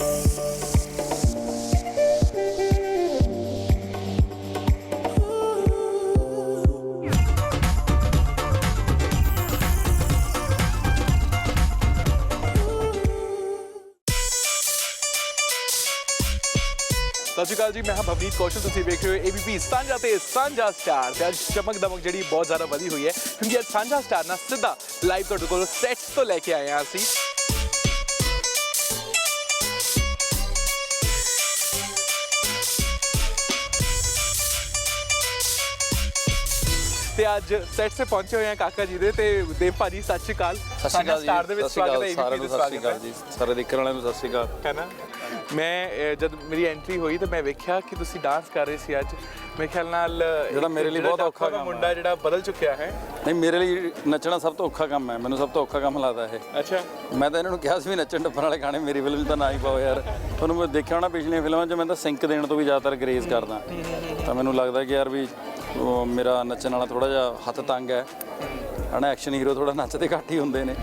ਸਤਿ ਸ਼੍ਰੀ ਅਕਾਲ ਜੀ ਮੈਂ ਹਾਂ ਭਵਨੀਤ ਕੌਸ਼ਲ ਤੁਸੀਂ ਵੇਖ ਰਹੇ ਹੋ ABP ਸਾਂਝਾ ਤੇ ਸਾਂਝਾ ਸਟਾਰ ਤੇ ਅੱਜ ਚਮਕ ਦਮਕ ਜਿਹੜੀ ਬਹੁਤ ਜ਼ਿਆਦਾ ਵਧੀ ਹੋਈ ਹੈ ਕਿਉਂਕਿ ਅੱਜ ਸਾਂਝਾ ਸਟਾਰ ਨਾਲ ਸਿੱਧਾ ਲਾਈਵ ਤੁਹਾਡੇ ਕੋਲ ਸੈਟਸ ਤੋਂ ਲੈ ਕੇ ਆਏ ਹਾਂ ਅਸੀਂ ਤੇ ਅੱਜ ਸੈਟ ਤੇ ਪਹੁੰਚੇ ਹੋਏ ਹਾਂ ਕਾਕਾ ਜੀ ਦੇ ਤੇ ਦੇਵ ਭਾਜੀ ਸਤਿ ਸ਼੍ਰੀ ਅਕਾਲ। ਸਤਿ ਸ਼੍ਰੀ ਅਕਾਲ ਜੀ। ਸਟਾਰ ਦੇ ਵਿੱਚ ਸਵਾਗਤ ਹੈ ਸਾਰਿਆਂ ਨੂੰ ਸਤਿ ਸ਼੍ਰੀ ਅਕਾਲ ਜੀ। ਸਾਰੇ ਦੇਖਣ ਵਾਲਿਆਂ ਨੂੰ ਸਤਿ ਸ਼੍ਰੀ ਅਕਾਲ। ਨਾ? ਮੈਂ ਜਦ ਮੇਰੀ ਐਂਟਰੀ ਹੋਈ ਤਾਂ ਮੈਂ ਵੇਖਿਆ ਕਿ ਤੁਸੀਂ ਡਾਂਸ ਕਰ ਰਹੇ ਸੀ ਅੱਜ। ਮੇਰੇ ਖਿਆਲ ਨਾਲ ਜਿਹੜਾ ਮੇਰੇ ਲਈ ਬਹੁਤ ਔਖਾ ਕੰਮ ਮੁੰਡਾ ਜਿਹੜਾ ਬਦਲ ਚੁੱਕਿਆ ਹੈ। ਨਹੀਂ ਮੇਰੇ ਲਈ ਨੱਚਣਾ ਸਭ ਤੋਂ ਔਖਾ ਕੰਮ ਹੈ। ਮੈਨੂੰ ਸਭ ਤੋਂ ਔਖਾ ਕੰਮ ਲੱਗਦਾ ਇਹ। ਅੱਛਾ। ਮੈਂ ਤਾਂ ਇਹਨਾਂ ਨੂੰ ਕਿਹਾ ਸੀ ਵੀ ਨੱਚਣ ਟੱਪਣ ਵਾਲੇ ਗਾਣੇ ਮੇਰੀ ਫਿਲਮ ਤਾਂ ਨਾ ਹੀ ਪਾਓ ਯਾਰ। ਤੁਹਾਨੂੰ ਮੈਂ ਦੇਖਿਆ ਹੋਣਾ ਪਿਛਲੀਆਂ ਫਿਲਮਾਂ 'ਚ ਮੈਂ ਤਾਂ ਸਿੰਕ ਦੇਣ ਤੋਂ ਵੀ ਜ਼ਿਆਦਾਤਰ ਗਰੇਜ਼ ਕਰਦਾ। ਤਾਂ ਮੈਨੂੰ ਲੱਗਦਾ ਕਿ ਯਾਰ ਵੀ ਉਹ ਮੇਰਾ ਨੱਚਣ ਵਾਲਾ ਥੋੜਾ ਜਿਹਾ ਹੱਥ ਤੰਗ ਹੈ। ਹਨਾ ਐਕਸ਼ਨ ਹੀਰੋ ਥੋੜਾ ਨੱਚਦੇ ਘੱਟ ਹੀ ਹੁੰਦੇ ਨੇ।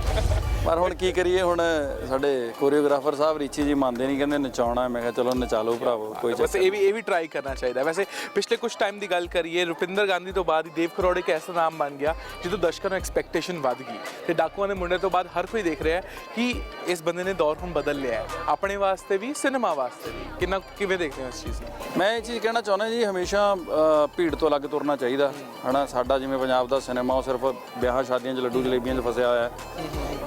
ਪਰ ਹੁਣ ਕੀ ਕਰੀਏ ਹੁਣ ਸਾਡੇ ਕੋਰੀਓਗ੍ਰਾਫਰ ਸਾਹਿਬ ਰੀਚੀ ਜੀ ਮੰਨਦੇ ਨਹੀਂ ਕਹਿੰਦੇ ਨਚਾਉਣਾ। ਮੈਂ ਕਿਹਾ ਚਲੋ ਨਚਾ ਲਓ ਭਰਾਵੋ ਕੋਈ ਬਸ ਚੱਕਰ ਇਹ ਵੀ ਇਹ ਵੀ ਟਰਾਈ ਕਰਨਾ ਚਾਹੀਦਾ। ਵੈਸੇ ਪਿਛਲੇ ਕੁਝ ਟਾਈਮ ਦੀ ਗੱਲ ਕਰੀਏ ਰੁਪਿੰਦਰ ਗਾਂਧੀ ਤੋਂ ਬਾਅਦ ਹੀ ਦੇਵ ਕਰੋੜ ਇੱਕ ਐਸਾ ਨਾਮ ਬਣ ਗਿਆ ਜਿੱਦੋਂ ਦਰਸ਼ਕਾਂ ਨੂੰ ਐਕਸਪੈਕਟੇਸ਼ਨ ਵੱਧ ਗਈ। ਤੇ ਡਾਕੂਆਂ ਦੇ ਮੁੰਡੇ ਤੋਂ ਬਾਅਦ ਹਰ ਕੋਈ ਦੇਖ ਰਿਹਾ ਹੈ ਕਿ ਇਸ ਬੰਦੇ ਨੇ ਦੌਰ ਹੁਣ ਬਦਲ ਲਿਆ ਹੈ। ਆਪਣੇ ਵਾਸਤੇ ਵੀ ਸਿਨੇਮਾ ਵਾਸਤੇ ਵੀ। ਕਿੰਨਾ ਕਿਵੇਂ ਦੇਖਦੇ ਹੋ ਇਸ ਚੀਜ਼ ਨੂੰ? ਮੈਂ ਇਹ ਚੀਜ਼ ਕਹਿਣਾ ਚਾਹੁੰਦਾ ਜੀ ਹਮੇਸ਼ਾ ਅ, ਭੀੜ ਤੋਂ ਅਲੱਗ ਤੁਰਨਾ ਚਾਹੀਦਾ। ਹਨਾ ਸਾਡਾ ਜਿਵੇਂ ਪੰਜਾਬ ਦਾ ਸਿਨੇਮਾ ਉਹ ਸਿਰਫ ਵਿਆਹਾਂ ਸ਼ਾਦੀਆਂ 'ਚ ਲੱਡੂ ਜਲੇਬੀਆਂ 'ਚ ਫਸਿਆ ਹੋਇਆ ਹੈ।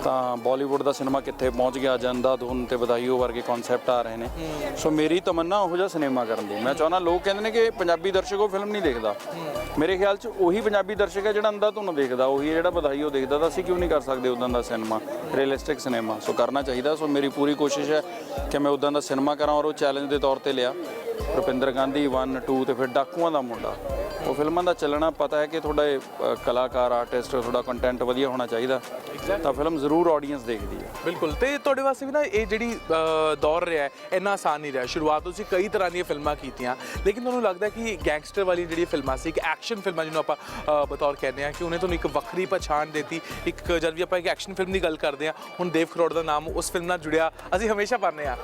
ਤਾਂ ਬਾਲੀਵੁੱਡ ਦਾ ਸਿਨੇਮਾ ਕਿੱਥੇ ਪਹੁੰਚ ਗਿਆ ਜਨਦਾ ਧੁਨ ਤੇ ਵਧਾਈਓ ਵਰਗੇ ਕਨਸੈਪਟ ਆ ਰਹੇ ਨੇ। ਸੋ ਮੇਰੀ ਤਮੰਨਾ ਉਹੋ ਜਿਹਾ ਸਿਨੇਮਾ ਕਰਨ ਦੀ। ਮੈਂ ਚਾਹੁੰਦਾ ਲੋਕ ਕਹਿੰਦੇ ਨੇ ਕਿ ਪੰਜਾਬੀ ਦਰਸ਼ਕ ਉਹ ਫਿਲਮ ਨਹੀਂ ਦੇਖਦਾ। ਮੇਰੇ ਖਿਆਲ 'ਚ ਉਹੀ ਪੰਜਾਬੀ ਦਰਸ਼ਕ ਹੈ ਜਿਹੜਾ ਅੰਦਾ ਧੁਨ ਦੇਖਦਾ। ਉਹੀ ਹੈ ਜਿਹੜਾ ਵਧਾਈਓ ਦੇਖਦਾ ਤਾਂ ਅਸੀਂ ਕਿਉਂ ਨਹੀਂ ਕਰ ਸਕਦੇ ਉਦਾਂ ਦਾ ਸਿਨੇਮਾ ਰੀਅਲਿਸਟਿਕ ਸਿਨੇਮਾ? ਸੋ ਕਰਨਾ ਚਾਹੀਦਾ। ਸੋ ਮੇਰੀ ਪੂਰੀ ਕੋਸ਼ਿਸ਼ ਹੈ ਕਿ ਮੈਂ ਉਦਾਂ ਦਾ ਸਿਨੇਮਾ ਕਰਾਂ ਔਰ ਉਹ ਚੈਲੰਜ ਦੇ ਤੌਰ ਤੇ ਲਿਆ। ਰੁਪਿੰਦਰ ਗਾਂਧੀ 1 2 ਤੇ ਫਿਰ ਡਾਕੂਆਂ ਦਾ ਮੁੰਡਾ। ਉਹ ਫਿਲਮਾਂ ਦਾ ਚੱਲਣਾ ਪਤਾ ਹੈ ਕਿ ਤੁਹਾਡੇ ਅ, ਕਲਾਕਾਰ ਆਰਟਿਸਟ ਤੁਹਾਡਾ ਕੰਟੈਂਟ ਵਧੀਆ ਹੋਣਾ ਚਾਹੀਦਾ। ਤਾਂ ਫਿਲਮ ਜ਼ਰੂਰ ਆਡੀਅנס ਦੇਖਦੀ ਹੈ। ਬਿਲਕੁਲ। ਤੇ ਤੁਹਾਡੇ ਵਾਸਤੇ ਵੀ ਨਾ ਇਹ ਜਿਹੜੀ ਦੌਰ ਰਿਹਾ ਹੈ ਇੰਨਾ ਆਸਾਨ ਨਹੀਂ ਰਿਹਾ। ਸ਼ੁਰੂਆਤ ਤੁਸੀਂ ਕਈ ਤਰ੍ਹਾਂ ਦੀਆਂ ਫਿਲਮਾਂ ਕੀਤੀਆਂ ਲੇਕਿਨ ਤੁਹਾਨੂੰ ਲੱਗਦਾ ਕਿ ਗੈਂਗਸਟਰ ਵਾਲੀ ਜਿਹੜੀ ਫਿਲਮਾਂ ਸੀ ਇੱਕ ਐਕਸ਼ਨ ਫਿਲਮਾਂ ਜਿਹਨੂੰ ਆਪਾਂ ਬਤੌਰ ਕਹਿੰਦੇ ਆ ਕਿ ਉਹਨੇ ਤੁਹਾਨੂੰ ਇੱਕ ਵੱਖਰੀ ਪਛਾਣ ਦਿੱਤੀ ਇੱਕ ਜਦ ਵੀ ਆਪਾਂ ਇੱਕ ਐਕਸ਼ਨ ਫਿਲਮ ਦੀ ਗੱਲ ਕਰਦੇ ਆ ਹੁਣ ਦੇਵ ਖਰੋੜ ਦਾ ਨਾਮ ਉਸ ਫਿਲਮ ਨਾਲ ਜੁੜਿਆ ਅਸੀਂ ਹਮੇਸ਼ਾ ਪਾਉਂਦੇ ਆ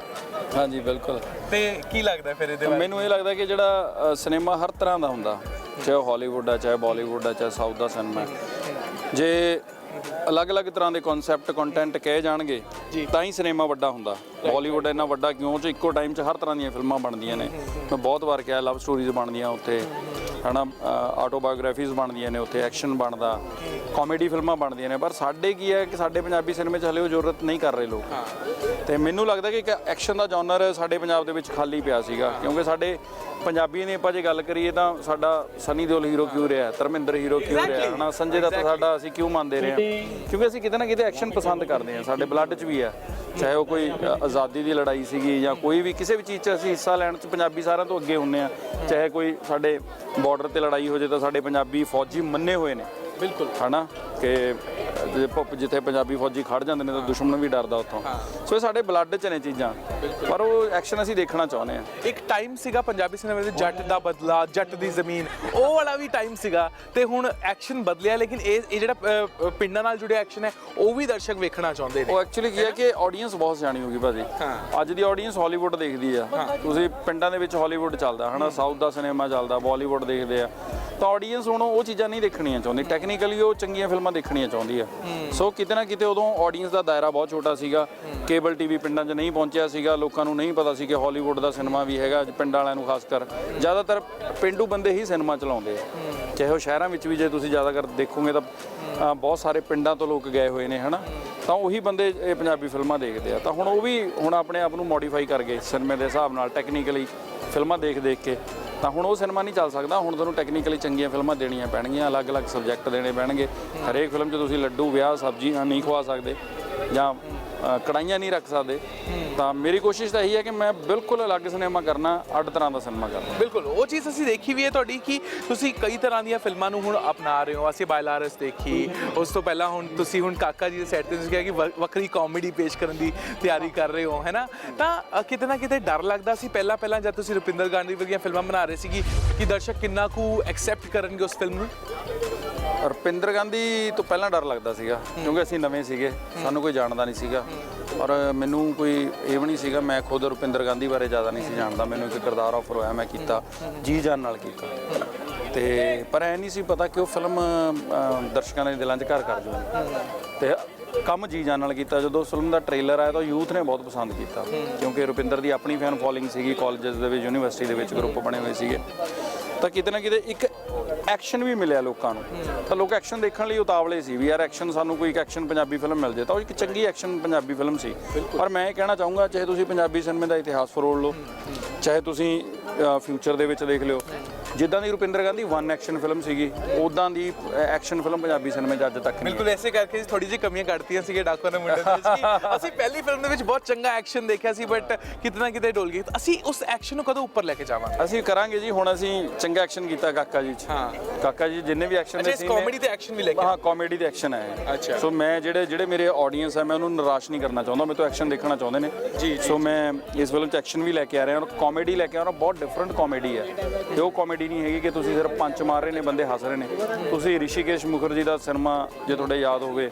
ਹਾਂਜੀ ਬਿਲਕੁਲ। ਤੇ ਕੀ ਲੱਗਦਾ ਫਿਰ ਇਹਦੇ ਬਾਰੇ ਮੈਨੂੰ ਇਹ ਲੱਗਦਾ ਕਿ ਜਿਹੜਾ ਸਿਨੇਮਾ ਹਰ ਤਰ੍ਹਾਂ ਦਾ ਹੁੰਦਾ ਚਾਹੇ ਹਾਲੀਵੁੱਡ ਹੈ ਚਾਹੇ ਬਾਲੀਵੁੱਡ ਹੈ ਚਾਹੇ ਸਾਊਥ ਦਾ ਸਿਨੇਮਾ। ਜੇ ਅਲੱਗ-ਅਲੱਗ ਤਰ੍ਹਾਂ ਦੇ ਕਨਸੈਪਟ ਕੰਟੈਂਟ ਕਹੇ ਜਾਣਗੇ ਤਾਂ ਹੀ ਸਿਨੇਮਾ ਵੱਡਾ ਹੁੰਦਾ। ਬਾਲੀਵੁੱਡ ਇੰਨਾ ਵੱਡਾ ਕਿਉਂ? ਚ ਇੱਕੋ ਟਾਈਮ 'ਚ ਹਰ ਤਰ੍ਹਾਂ ਦੀਆਂ ਫਿਲਮਾਂ ਬਣਦੀਆਂ ਨੇ। ਮੈਂ ਬਹੁਤ ਵਾਰ ਕਿਹਾ ਲਵ ਸਟੋਰੀਜ਼ ਬਣਦੀਆਂ ਉੱਥੇ। ਹਨਾ ਆਟੋਬਾਇਓਗ੍ਰਾਫੀਜ਼ ਬਣਦੀਆਂ ਨੇ ਉੱਥੇ ਐਕਸ਼ਨ ਬਣਦਾ ਕਾਮੇਡੀ ਫਿਲਮਾਂ ਬਣਦੀਆਂ ਨੇ ਪਰ ਸਾਡੇ ਕੀ ਹੈ ਕਿ ਸਾਡੇ ਪੰਜਾਬੀ ਸਿਨੇਮੇ 'ਚ ਹਲੇ ਉਹ ਜ਼ਰੂਰਤ ਨਹੀਂ ਕਰ ਰਹੇ ਲੋਕ। ਤੇ ਮੈਨੂੰ ਲੱਗਦਾ ਕਿ ਇੱਕ ਐਕਸ਼ਨ ਦਾ ਜਨਰ ਸਾਡੇ ਪੰਜਾਬ ਦੇ ਵਿੱਚ ਖਾਲੀ ਪਿਆ ਸੀਗਾ ਕਿਉਂਕਿ ਸਾਡੇ ਪੰਜਾਬੀਆਂ ਦੀ ਆਪਾਂ ਜੇ ਗੱਲ ਕਰੀਏ ਤਾਂ ਸਾਡਾ ਸਨੀ ਦਿਓਲ ਹੀਰੋ ਕਿਉਂ ਰਿਹਾ ਧਰਮਿੰਦਰ ਹੀਰੋ ਕਿਉਂ ਰਿਹਾ ਹਨਾ? ਸੰਜੇ ਦੱਤ ਸਾਡਾ ਅਸੀਂ ਕਿਉਂ ਮੰਨਦੇ ਰਹੇ ਹਾਂ? ਕਿਉਂਕਿ ਅਸੀਂ ਕਿਤੇ ਨਾ ਕਿਤੇ ਐਕਸ਼ਨ ਪਸੰਦ ਕਰਦੇ ਹਾਂ ਸਾਡੇ ਬਲੱਡ 'ਚ ਵੀ ਹੈ। ਚਾਹੇ ਉਹ ਕੋਈ ਆਜ਼ਾਦੀ ਦੀ ਲੜਾਈ ਸੀਗੀ ਜਾਂ ਕੋਈ ਵੀ ਕਿਸੇ ਵੀ ਚੀਜ਼ 'ਚ ਅਸੀਂ ਹਿੱਸਾ ਲੈਣ 'ਚ ਪੰਜਾਬੀ ਸਾਰਿਆਂ ਤੋਂ ਅੱਗੇ ਹੁੰਨੇ ਆ ਚਾਹੇ ਕੋਈ ਸਾਡੇ ਬਾਰਡਰ ਤੇ ਲੜਾਈ ਹੋ ਜੇ ਤਾਂ ਸਾਡੇ ਪੰਜਾਬੀ ਫੌਜੀ ਮੰਨੇ ਹੋਏ ਨੇ। ਬਿਲਕੁਲ। ਹਨਾ? ਕਿ ਜੇ ਭੁੱਪ ਜਿੱਥੇ ਪੰਜਾਬੀ ਫੌਜੀ ਖੜ ਜਾਂਦੇ ਨੇ ਤਾਂ ਦੁਸ਼ਮਣ ਵੀ ਡਰਦਾ ਉੱਥੋਂ। ਸੋ ਇਹ ਸਾਡੇ ਬਲੱਡ 'ਚ ਨੇ ਚੀਜ਼ਾਂ। ਪਰ ਉਹ ਐਕਸ਼ਨ ਅਸੀਂ ਦੇਖਣਾ ਚਾਹੁੰਦੇ ਆ ਇੱਕ ਟਾਈਮ ਸੀਗਾ ਪੰਜਾਬੀ ਸਿਨੇਮਾ ਦੇ ਜੱਟ ਦਾ ਬਦਲਾ ਜੱਟ ਦੀ ਜ਼ਮੀਨ। ਉਹ ਵਾਲਾ ਵੀ ਟਾਈਮ ਸੀਗਾ ਤੇ ਹੁਣ ਐਕਸ਼ਨ ਬਦਲਿਆ ਲੇਕਿਨ ਇਹ ਇਹ ਜਿਹੜਾ ਪਿੰਡਾਂ ਨਾਲ ਜੁੜਿਆ ਐਕਸ਼ਨ ਹੈ ਉਹ ਵੀ ਦਰਸ਼ਕ ਵੇਖਣਾ ਚਾਹੁੰਦੇ ਨੇ। ਉਹ ਐਕਚੁਅਲੀ ਕੀ ਹੈ ਕਿ ਆਡੀਅנס ਬਹੁਤ ਸਿਆਣੀ ਹੋ ਗਈ ਭਾਜੀ। ਹਾਂ। ਅੱਜ ਦੀ ਆਡੀਅנס ਹਾਲੀਵੁੱਡ ਦੇਖਦੀ ਆ। ਤੁਸੀਂ ਪਿੰਡਾਂ ਦੇ ਵਿੱਚ ਹਾਲੀਵੁੱਡ ਚੱਲਦਾ ਹਨਾ? ਸਾਊਥ ਦਾ ਸਿਨੇਮਾ ਚੱਲਦਾ ਬਾਲੀਵੁੱਡ ਦੇਖਦੇ ਆ। ਤਾਂ ਆਡੀਅנס ਹੁਣ ਉਹ ਚੀਜ਼ਾਂ ਨਹੀਂ ਦੇਖਣੀਆਂ ਚਾਹੁੰਦੀ। ਟੈਕਨੀਕਲੀ ਉਹ ਚੰਗੀਆਂ ਫਿਲਮਾਂ ਦੇਖਣੀਆਂ ਚਾਹੁੰਦੀ ਆ। ਸੋ ਕਿਤੇ ਨਾ ਕਿਤੇ ਉਦੋਂ ਆਡੀਅנס ਦਾ ਦਾਇਰਾ ਬਹੁਤ ਛੋਟਾ ਸੀਗਾ। ਕੇਬਲ ਟੀਵੀ ਪਿੰਡਾਂ 'ਚ ਨਹੀਂ ਪਹੁੰਚਿਆ ਸੀਗਾ, ਲੋਕਾਂ ਨੂੰ ਨਹੀਂ ਪਤਾ ਸੀ ਕਿ ਹਾਲੀਵੁੱਡ ਦਾ ਸਿਨੇਮਾ ਵੀ ਹੈਗਾ ਪਿੰਡਾਂ ਵਾਲਿਆਂ ਨੂੰ ਖਾਸ ਕਰ। ਜ਼ਿਆਦਾਤਰ ਪਿੰਡੂ ਬੰਦੇ ਹੀ ਸਿਨੇਮਾ ਚਲਾਉਂਦੇ ਆ। ਚਾਹੇ ਉਹ ਸ਼ਹਿਰਾਂ ਵਿੱਚ ਵੀ ਜੇ ਤੁਸੀਂ ਜ਼ਿਆਦਾਤਰ ਦੇਖੋਗੇ ਤਾਂ ਬਹੁਤ ਸਾਰੇ ਪਿੰਡਾਂ ਤੋਂ ਲੋਕ ਗਏ ਹੋਏ ਨੇ, ਹਨਾ? ਤਾਂ ਉਹੀ ਬੰਦੇ ਇਹ ਪੰਜਾਬੀ ਫਿਲਮਾਂ ਦੇਖਦੇ ਆ। ਤਾਂ ਹੁਣ ਉਹ ਵੀ ਹੁਣ ਆਪਣੇ ਆਪ ਨੂੰ ਮੋਡੀਫਾਈ ਕਰ ਗਏ ਸਿਨੇਮੇ ਦੇ ਹਿਸਾਬ ਨਾਲ ਟੈਕਨੀਕਲੀ ਫਿਲਮਾਂ ਦੇਖ ਦੇਖ ਕੇ। ਤਾਂ ਹੁਣ ਉਹ ਸਿਨੇਮਾ ਨਹੀਂ ਚੱਲ ਸਕਦਾ। ਹੁਣ ਤੁਹਾਨੂੰ ਟੈਕਨੀਕਲੀ ਚੰਗੀਆਂ ਫਿਲਮਾਂ ਦੇਣੀਆਂ ਪੈਣਗੀਆਂ, ਅਲੱਗ-ਅਲੱਗ ਸਬਜੈਕਟ ਦੇਣੇ ਪੈਣਗੇ। ਹਰੇਕ ਫਿਲਮ 'ਚ ਤੁਸੀਂ ਲੱਡੂ, ਵਿਆਹ ਸਬਜ਼ੀਆਂ ਨਹੀਂ ਖਵਾ ਸਕਦੇ। ਜਾਂ ਅ, ਕੜਾਈਆਂ ਨਹੀਂ ਰੱਖ ਸਕਦੇ ਤਾਂ ਮੇਰੀ ਕੋਸ਼ਿਸ਼ ਤਾਂ ਇਹੀ ਹੈ ਕਿ ਮੈਂ ਬਿਲਕੁਲ ਅਲੱਗ ਸਿਨੇਮਾ ਕਰਨਾ ਅੱਡ ਤਰ੍ਹਾਂ ਦਾ ਸਿਨੇਮਾ ਕਰਨਾ। ਬਿਲਕੁਲ ਉਹ ਚੀਜ਼ ਅਸੀਂ ਦੇਖੀ ਵੀ ਹੈ ਤੁਹਾਡੀ ਕਿ ਤੁਸੀਂ ਕਈ ਤਰ੍ਹਾਂ ਦੀਆਂ ਫਿਲਮਾਂ ਨੂੰ ਹੁਣ ਅਪਣਾ ਰਹੇ ਹੋ। ਅਸੀਂ ਬਾਇਲਾਰਸ ਦੇਖੀ ਉਸ ਤੋਂ ਪਹਿਲਾਂ ਹੁਣ ਤੁਸੀਂ ਹੁਣ ਕਾਕਾ ਜੀ ਦੇ ਸੈੱਟ ਤੇ ਤੁਸੀਂ ਕਿਹਾ ਕਿ ਵੱਖਰੀ ਕਾਮੇਡੀ ਪੇਸ਼ ਕਰਨ ਦੀ ਤਿਆਰੀ ਕਰ ਰਹੇ ਹੋ ਹੈਨਾ? ਤਾਂ ਕਿਤੇ ਨਾ ਕਿਤੇ ਡਰ ਲੱਗਦਾ ਸੀ ਪਹਿਲਾਂ ਪਹਿਲਾਂ ਜਦ ਤੁਸੀਂ ਰੁਪਿੰਦਰ ਗਾਂਧੀ ਵਰਗੀਆਂ ਫਿਲਮਾਂ ਬਣਾ ਰਹੇ ਸੀ ਕਿ ਦਰਸ਼ਕ ਕਿੰਨਾ ਕੁ ਐਕਸੈਪਟ ਕਰਨਗੇ ਉਸ ਫਿਲਮ ਨੂੰ? ਰੁਪਿੰਦਰ ਗਾਂਧੀ ਤੋਂ ਪਹਿਲਾਂ ਡਰ ਲੱਗਦਾ ਸੀਗਾ, ਕਿਉਂਕਿ ਅਸੀਂ ਨਵੇਂ ਸੀਗੇ, ਸਾਨੂੰ ਕੋਈ ਜਾਣਦਾ ਨਹੀਂ ਸੀਗਾ। ਔਰ ਮੈਨੂੰ ਕੋਈ ਇਹ ਵੀ ਨਹੀਂ ਸੀਗਾ, ਮੈਂ ਖੁਦ ਰੁਪਿੰਦਰ ਗਾਂਧੀ ਬਾਰੇ ਜ਼ਿਆਦਾ ਨਹੀਂ ਸੀ ਜਾਣਦਾ, ਮੈਨੂੰ ਇੱਕ ਕਿਰਦਾਰ ਆਫਰ ਹੋਇਆ, ਮੈਂ ਕੀਤਾ, ਜੀ ਜਾਨ ਨਾਲ ਕੀਤਾ। ਤੇ ਪਰ ਐ ਨਹੀਂ ਸੀ ਪਤਾ ਕਿ ਉਹ ਫਿਲਮ ਦਰਸ਼ਕਾਂ ਦੇ ਦਿਲਾਂ 'ਚ ਘਰ ਕਰ ਜਾਊਗੀ ਤੇ ਕੰਮ ਜੀ ਜਾਨ ਨਾਲ ਕੀਤਾ, ਜਦੋਂ ਫਿਲਮ ਦਾ ਟ੍ਰੇਲਰ ਆਇਆ ਤਾਂ ਯੂਥ ਨੇ ਬਹੁਤ ਪਸੰਦ ਕੀਤਾ। ਕਿਉਂਕਿ ਰੁਪਿੰਦਰ ਦੀ ਆਪਣੀ ਫੈਨ ਫੋਲੋਇੰਗ ਸੀਗੀ ਕਾਲਜਸ ਦੇ ਵਿੱਚ ਯੂਨੀਵਰਸਿਟੀ ਦੇ ਵਿੱਚ ਗਰੁੱਪ ਬਣੇ ਹੋਏ ਸੀਗੇ। ਤਾਂ ਕਿਤੇ ਨਾ ਕਿਤੇ ਇੱਕ ਐਕਸ਼ਨ ਵੀ ਮਿਲਿਆ ਲੋਕਾਂ ਨੂੰ। ਤਾਂ ਲੋਕ ਐਕਸ਼ਨ ਦੇਖਣ ਲਈ ਉਤਾਵਲੇ ਸੀ ਵੀ ਯਾਰ ਐਕਸ਼ਨ ਸਾਨੂੰ ਕੋਈ ਇੱਕ ਐਕਸ਼ਨ ਪੰਜਾਬੀ ਫਿਲਮ ਮਿਲ ਜੇ। ਤਾਂ ਉਹ ਇੱਕ ਚੰਗੀ ਐਕਸ਼ਨ ਪੰਜਾਬੀ ਫਿਲਮ ਸੀ। ਪਰ ਮੈਂ ਇਹ ਕਹਿਣਾ ਚਾਹੂੰਗਾ ਚਾਹੇ ਤੁਸੀਂ ਪੰਜਾਬੀ ਸਿਨੇਮੇ ਦਾ ਇਤਿਹਾਸ ਫਰੋਲ ਲਓ ਚਾਹੇ ਤੁਸੀਂ ਫਿਊਚਰ ਦੇ ਵਿੱਚ ਦੇਖ ਲਿਓ ਜਿੱਦਾਂ ਦੀ Rupinder Gandhi one action film ਸੀਗੀ ਉਦਾਂ ਦੀ ਐਕਸ਼ਨ ਫਿਲਮ ਪੰਜਾਬੀ ਸਿਨੇਮੇ 'ਚ ਅੱਜ ਤੱਕ ਨਹੀਂ ਬਿਲਕੁਲ ਐਸੇ ਕਰਕੇ ਥੋੜੀ ਜਿਹੀ ਕਮੀਆਂ ਕੱਢਤੀਆਂ ਸੀਗੇ ਡਾਕੂ ਦੇ ਮੁੰਡੇ ਦੇ ਵਿੱਚ ਕਿ ਅਸੀਂ ਪਹਿਲੀ ਫਿਲਮ ਦੇ ਵਿੱਚ ਬਹੁਤ ਚੰਗਾ ਐਕਸ਼ਨ ਦੇਖਿਆ ਸੀ ਬਟ ਕਿਤਨਾ ਕਿਤੇ ਡੋਲ ਗਈ। ਅਸੀਂ ਉਸ ਐਕਸ਼ਨ ਨੂੰ ਕਦੋਂ ਉੱਪਰ ਲੈ ਕੇ ਜਾਵਾਂਗੇ? ਅਸੀਂ ਕਰਾਂਗੇ ਜੀ ਹੁਣ ਅਸੀਂ ਚੰਗਾ ਐਕਸ਼ਨ ਕੀਤਾ ਕਾਕਾ ਜੀ 'ਚ। ਹਾਂ। ਕਾਕਾ ਜੀ ਜਿੰਨੇ ਵੀ ਐਕਸ਼ਨ ਦੇ ਇਸ ਸੀਨ ਕਾਮੇਡੀ ਤੇ ਐਕਸ਼ਨ ਵੀ ਲੈ ਕੇ ਹਾਂ ਕਾਮੇਡੀ ਤੇ ਐਕਸ਼ਨ ਹੈ ਅੱਛਾ। ਸੋ ਮੈਂ ਜਿਹੜੇ ਜਿਹੜੇ ਮੇਰੇ ਆਡੀਅנס ਹੈ ਮੈਂ ਉਹਨੂੰ ਨਿਰਾਸ਼ ਨਹੀਂ ਕਰਨਾ ਚਾਹੁੰਦਾ ਮੇਰੇ ਤੋਂ ਐਕਸ਼ਨ ਦੇਖਣਾ ਚਾਹੁੰਦੇ ਨੇ। ਜੀ, ਸੋ ਮੈਂ ਇਸ ਫਿਲਮ 'ਚ ਐਕਸ਼ਨ ਵੀ ਲੈ ਕੇ ਆ ਰਿਹਾ ਔਰ ਕਾਮੇਡੀ ਲੈ ਕੇ ਆ ਰਿਹਾ ਬਹੁਤ ਡਿਫਰੈਂਟ ਕਾਮੇਡੀ ਹੈ। ਤੇ ਉਹ ਕਾਮੇਡੀ ਨਹੀਂ ਹੈਗੀ ਕਿ ਤੁਸੀਂ ਸਿਰਫ ਪੰਚ ਮਾਰ ਰਹੇ ਨੇ ਬੰਦੇ ਹੱਸ ਰਹੇ ਨੇ। ਤੁਸੀਂ ਰਿਸ਼ੀਕੇਸ਼ ਮੁਖਰਜੀ ਦਾ ਸਿਨੇਮਾ ਜੇ ਤੁਹਾਡੇ ਯਾਦ ਹੋਵੇ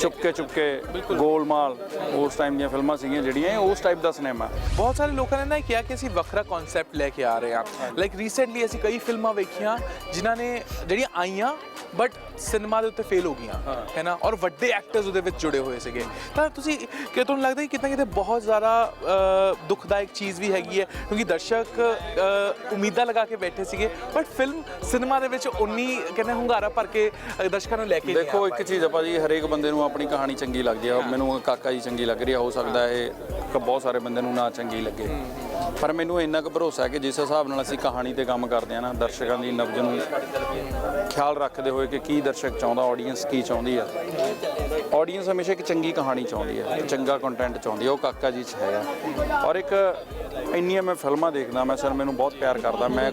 ਚੁੱਪਕੇ ਚੁੱਪਕੇ ਗੋਲਮਾਲ ਉਸ ਟਾਈਮ ਦੀਆਂ ਫਿਲਮਾਂ ਸੀਗੀਆਂ ਜਿਹੜੀਆਂ ਉਸ ਟਾਈਪ ਦਾ ਸਿਨੇਮਾ ਬਹੁਤ ਸਾਰੇ ਲੋਕਾਂ ਨੇ ਨਾ ਕਿਹਾ ਕਿ ਅਸੀਂ ਵੱਖਰਾ ਕਨਸੈਪਟ ਲੈ ਕੇ ਆ ਰਹੇ ਹਾਂ। ਲਾਈਕ ਰੀਸੈਂਟਲੀ ਅਸੀਂ ਕਈ ਫਿਲਮਾਂ ਵੇਖੀਆਂ ਜਿਨ੍ਹਾਂ ਨੇ ਜਿਹੜੀਆਂ ਆਈਆਂ ਬਟ ਸਿਨੇਮਾ ਦੇ ਉੱਤੇ ਫੇਲ ਹੋ ਗਈਆਂ ਹੈ। ਨਾ? ਔਰ ਵੱਡੇ ਐਕਟਰਸ ਉਹਦੇ ਵਿੱਚ ਜੁੜੇ ਹੋਏ ਸੀਗੇ। ਤਾਂ ਤੁਸੀਂ ਕਿ ਤੁਹਾਨੂੰ ਲੱਗਦਾ ਕਿ ਕਿਤੇ ਨਾ ਕਿਤੇ ਬਹੁਤ ਜ਼ਿਆਦਾ ਦੁਖਦਾਇਕ ਚੀਜ਼ ਵੀ ਹੈਗੀ ਹੈ? ਕਿਉਂਕਿ ਦਰਸ਼ਕ ਉਮੀਦਾਂ ਲਗਾ ਕੇ ਬੈਠੇ ਸੀਗੇ ਸੀਗੇ। ਬਟ ਫਿਲਮ ਸਿਨੇਮਾ ਦੇ ਵਿੱਚ ਉਨੀ ਕਹਿੰਦੇ ਹੁੰਗਾਰਾ ਭਰ ਕੇ ਦਰਸ਼ਕਾਂ ਨੂੰ ਲੈ ਕੇ ਦੇਖੋ ਇੱਕ ਚੀਜ਼ ਆਪਾਂ ਭਾਜੀ ਹਰੇਕ ਬੰਦੇ ਨੂੰ ਆਪਣੀ ਕਹਾਣੀ ਚੰਗੀ ਲੱਗਦੀ ਆ। ਮੈਨੂੰ ਕਾਕਾ ਜੀ ਚੰਗੀ ਲੱਗ ਰਹੀ ਆ ਹੋ ਸਕਦਾ ਇਹ ਬਹੁਤ ਸਾਰੇ ਬੰਦੇ ਨੂੰ ਨਾ ਚੰਗੀ ਲੱਗੇ। ਪਰ ਮੈਨੂੰ ਇੰਨਾ ਕੁ ਭਰੋਸਾ ਹੈ ਕਿ ਜਿਸ ਹਿਸਾਬ ਨਾਲ ਅਸੀਂ ਕਹਾਣੀ ਤੇ ਕੰਮ ਕਰਦੇ ਆ ਨਾ ਦਰਸ਼ਕਾਂ ਦੀ ਨਬਜ ਨੂੰ ਖਿਆਲ ਰੱਖਦੇ ਹੋਏ ਕਿ ਕੀ ਦਰਸ਼ਕ ਚਾਹੁੰਦਾ ਆਡੀਅנס ਕੀ ਚਾਹੁੰਦੀ ਆ। ਆਡੀਅנס ਹਮੇਸ਼ਾ ਇੱਕ ਚੰਗੀ ਕਹਾਣੀ ਚਾਹੁੰਦੀ ਆ ਚੰਗਾ ਕੰਟੈਂਟ ਚਾਹੁੰਦੀ ਆ ਉਹ ਕਾਕਾ ਜੀ ਚ ਹੈਗਾ ਔਰ ਇੱਕ ਇੰਨੀਆਂ ਮੈਂ ਫਿਲਮਾਂ ਦੇਖਦਾ, ਮੈਂ ਸਰ ਮੈਨੂੰ ਬਹੁਤ ਪਿਆਰ ਕਰਦਾ, ਮੈਂ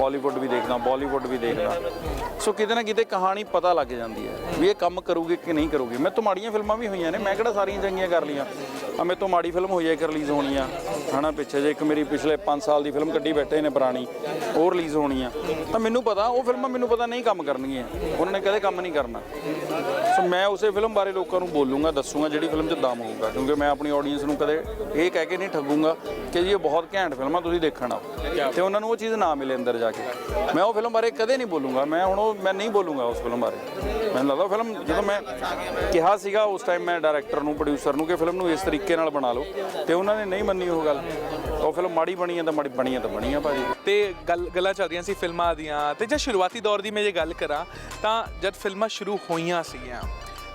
ਹਾਲੀਵੁੱਡ ਵੀ ਦੇਖਦਾ ਬਾਲੀਵੁੱਡ ਵੀ ਦੇਖਦਾ। ਸੋ ਕਿਤੇ ਨਾ ਕਿਤੇ ਕਹਾਣੀ ਪਤਾ ਲੱਗ ਜਾਂਦੀ ਹੈ ਵੀ ਇਹ ਕੰਮ ਕਰੂਗੀ ਕਿ ਨਹੀਂ ਕਰੂਗੀ। ਮੈਂ ਤੋਂ ਮਾੜੀਆਂ ਫਿਲਮਾਂ ਵੀ ਹੋਈਆਂ ਨੇ, ਮੈਂ ਕਿਹੜਾ ਸਾਰੀਆਂ ਚੰਗੀਆਂ ਕਰ ਲੀਆਂ ਆ ਮੇਰੇ ਤੋਂ ਮਾੜੀ ਫਿਲਮ ਹੋਈ ਹੈ ਕਿ ਰਿਲੀਜ਼ ਹੋਣੀ ਆ। ਹਨਾ, ਪਿੱਛੇ ਜੇ ਇੱਕ ਮੇਰੀ ਪਿਛਲੇ 5 ਸਾਲ ਦੀ ਫਿਲਮ ਕੱਢੀ ਬੈਠੇ ਨੇ ਪੁਰਾਣੀ, ਉਹ ਰਿਲੀਜ਼ ਹੋਣੀ ਆ। ਤਾਂ ਮੈਨੂੰ ਪਤਾ, ਉਹ ਫਿਲਮਾਂ ਮੈਨੂੰ ਪਤਾ ਨਹੀਂ ਕੰਮ ਕਰਨਗੀਆਂ। ਉਹਨਾਂ ਨੇ ਕਦੇ ਕੰਮ ਨਹੀਂ ਕਰਨਾ। ਸੋ ਮੈਂ ਉਸੇ ਫਿਲਮ ਬਾਰੇ ਲੋਕਾਂ ਨੂੰ ਬੋਲੂੰਗਾ, ਦੱਸੂੰਗਾ ਜਿਹੜੀ ਫਿਲਮ 'ਚ ਦਮ ਹੋਊਗਾ, ਕਿਉਂਕਿ ਮੈਂ ਆਪਣੀ ਆਡੀਅנס ਨੂੰ ਕਦੇ ਇਹ ਕਹਿ ਕੇ ਨਹੀਂ ਠੱਗੂੰਗਾ ਕਿ ਜੀ ਇਹ ਬਹੁਤ ਘੈਂਟ ਫਿਲਮ ਆ, ਤੁਸੀਂ ਦੇਖਣ ਆਓ। ਤੇ ਉਹਨਾਂ ਨੂੰ ਉਹ ਚੀਜ਼ ਨਾ ਮਿਲੇ ਅੰਦਰ ਜਾ ਕੇ। ਮੈਂ ਉਹ ਫਿਲਮ ਬਾਰੇ ਕਦੇ ਨਹੀਂ ਬੋਲੂੰਗਾ, ਮੈਂ ਹੁਣ ਉਹ ਮੈਂ ਨਹੀਂ ਬੋਲੂੰਗਾ ਉਸ ਫਿਲਮ ਬਾਰੇ। ਮੈਨੂੰ ਲੱਗਦਾ ਉਹ ਫਿਲਮ ਜਦੋਂ ਮੈਂ ਕਿਹਾ ਸੀਗਾ ਉਸ ਟਾਈਮ ਮੈਂ ਡਾਇਰੈਕਟਰ ਨੂੰ ਪ੍ਰੋਡਿਊਸਰ ਨੂੰ ਕਿ ਫਿਲਮ ਨੂੰ ਇਸ ਤਰੀਕੇ ਨਾਲ ਬਣਾ ਲਓ। ਤੇ ਉਹਨਾਂ ਨੇ ਨਹੀਂ ਮੰਨੀ ਉਹ ਗੱਲ। ਉਹ ਫਿਲਮ ਮਾੜੀ ਬਣੀ ਹੈ ਤਾਂ ਮਾੜੀ ਬਣੀ ਆ ਤਾਂ ਬਣੀ ਆ ਭਾਜੀ। ਤੇ ਗੱਲ ਗੱਲਾਂ ਚੱਲ ਰਹੀਆਂ ਸੀ ਫਿਲਮਾਂ ਦੀਆਂ। ਤੇ ਜੇ ਸ਼ੁਰੂਆਤੀ ਦੌਰ ਦੀ ਮੈਂ ਜੇ ਗੱਲ ਕਰਾਂ, ਤਾਂ ਜਦ ਫਿਲਮਾਂ ਸ਼ੁਰੂ ਹੋਈਆਂ ਸੀਗੀਆਂ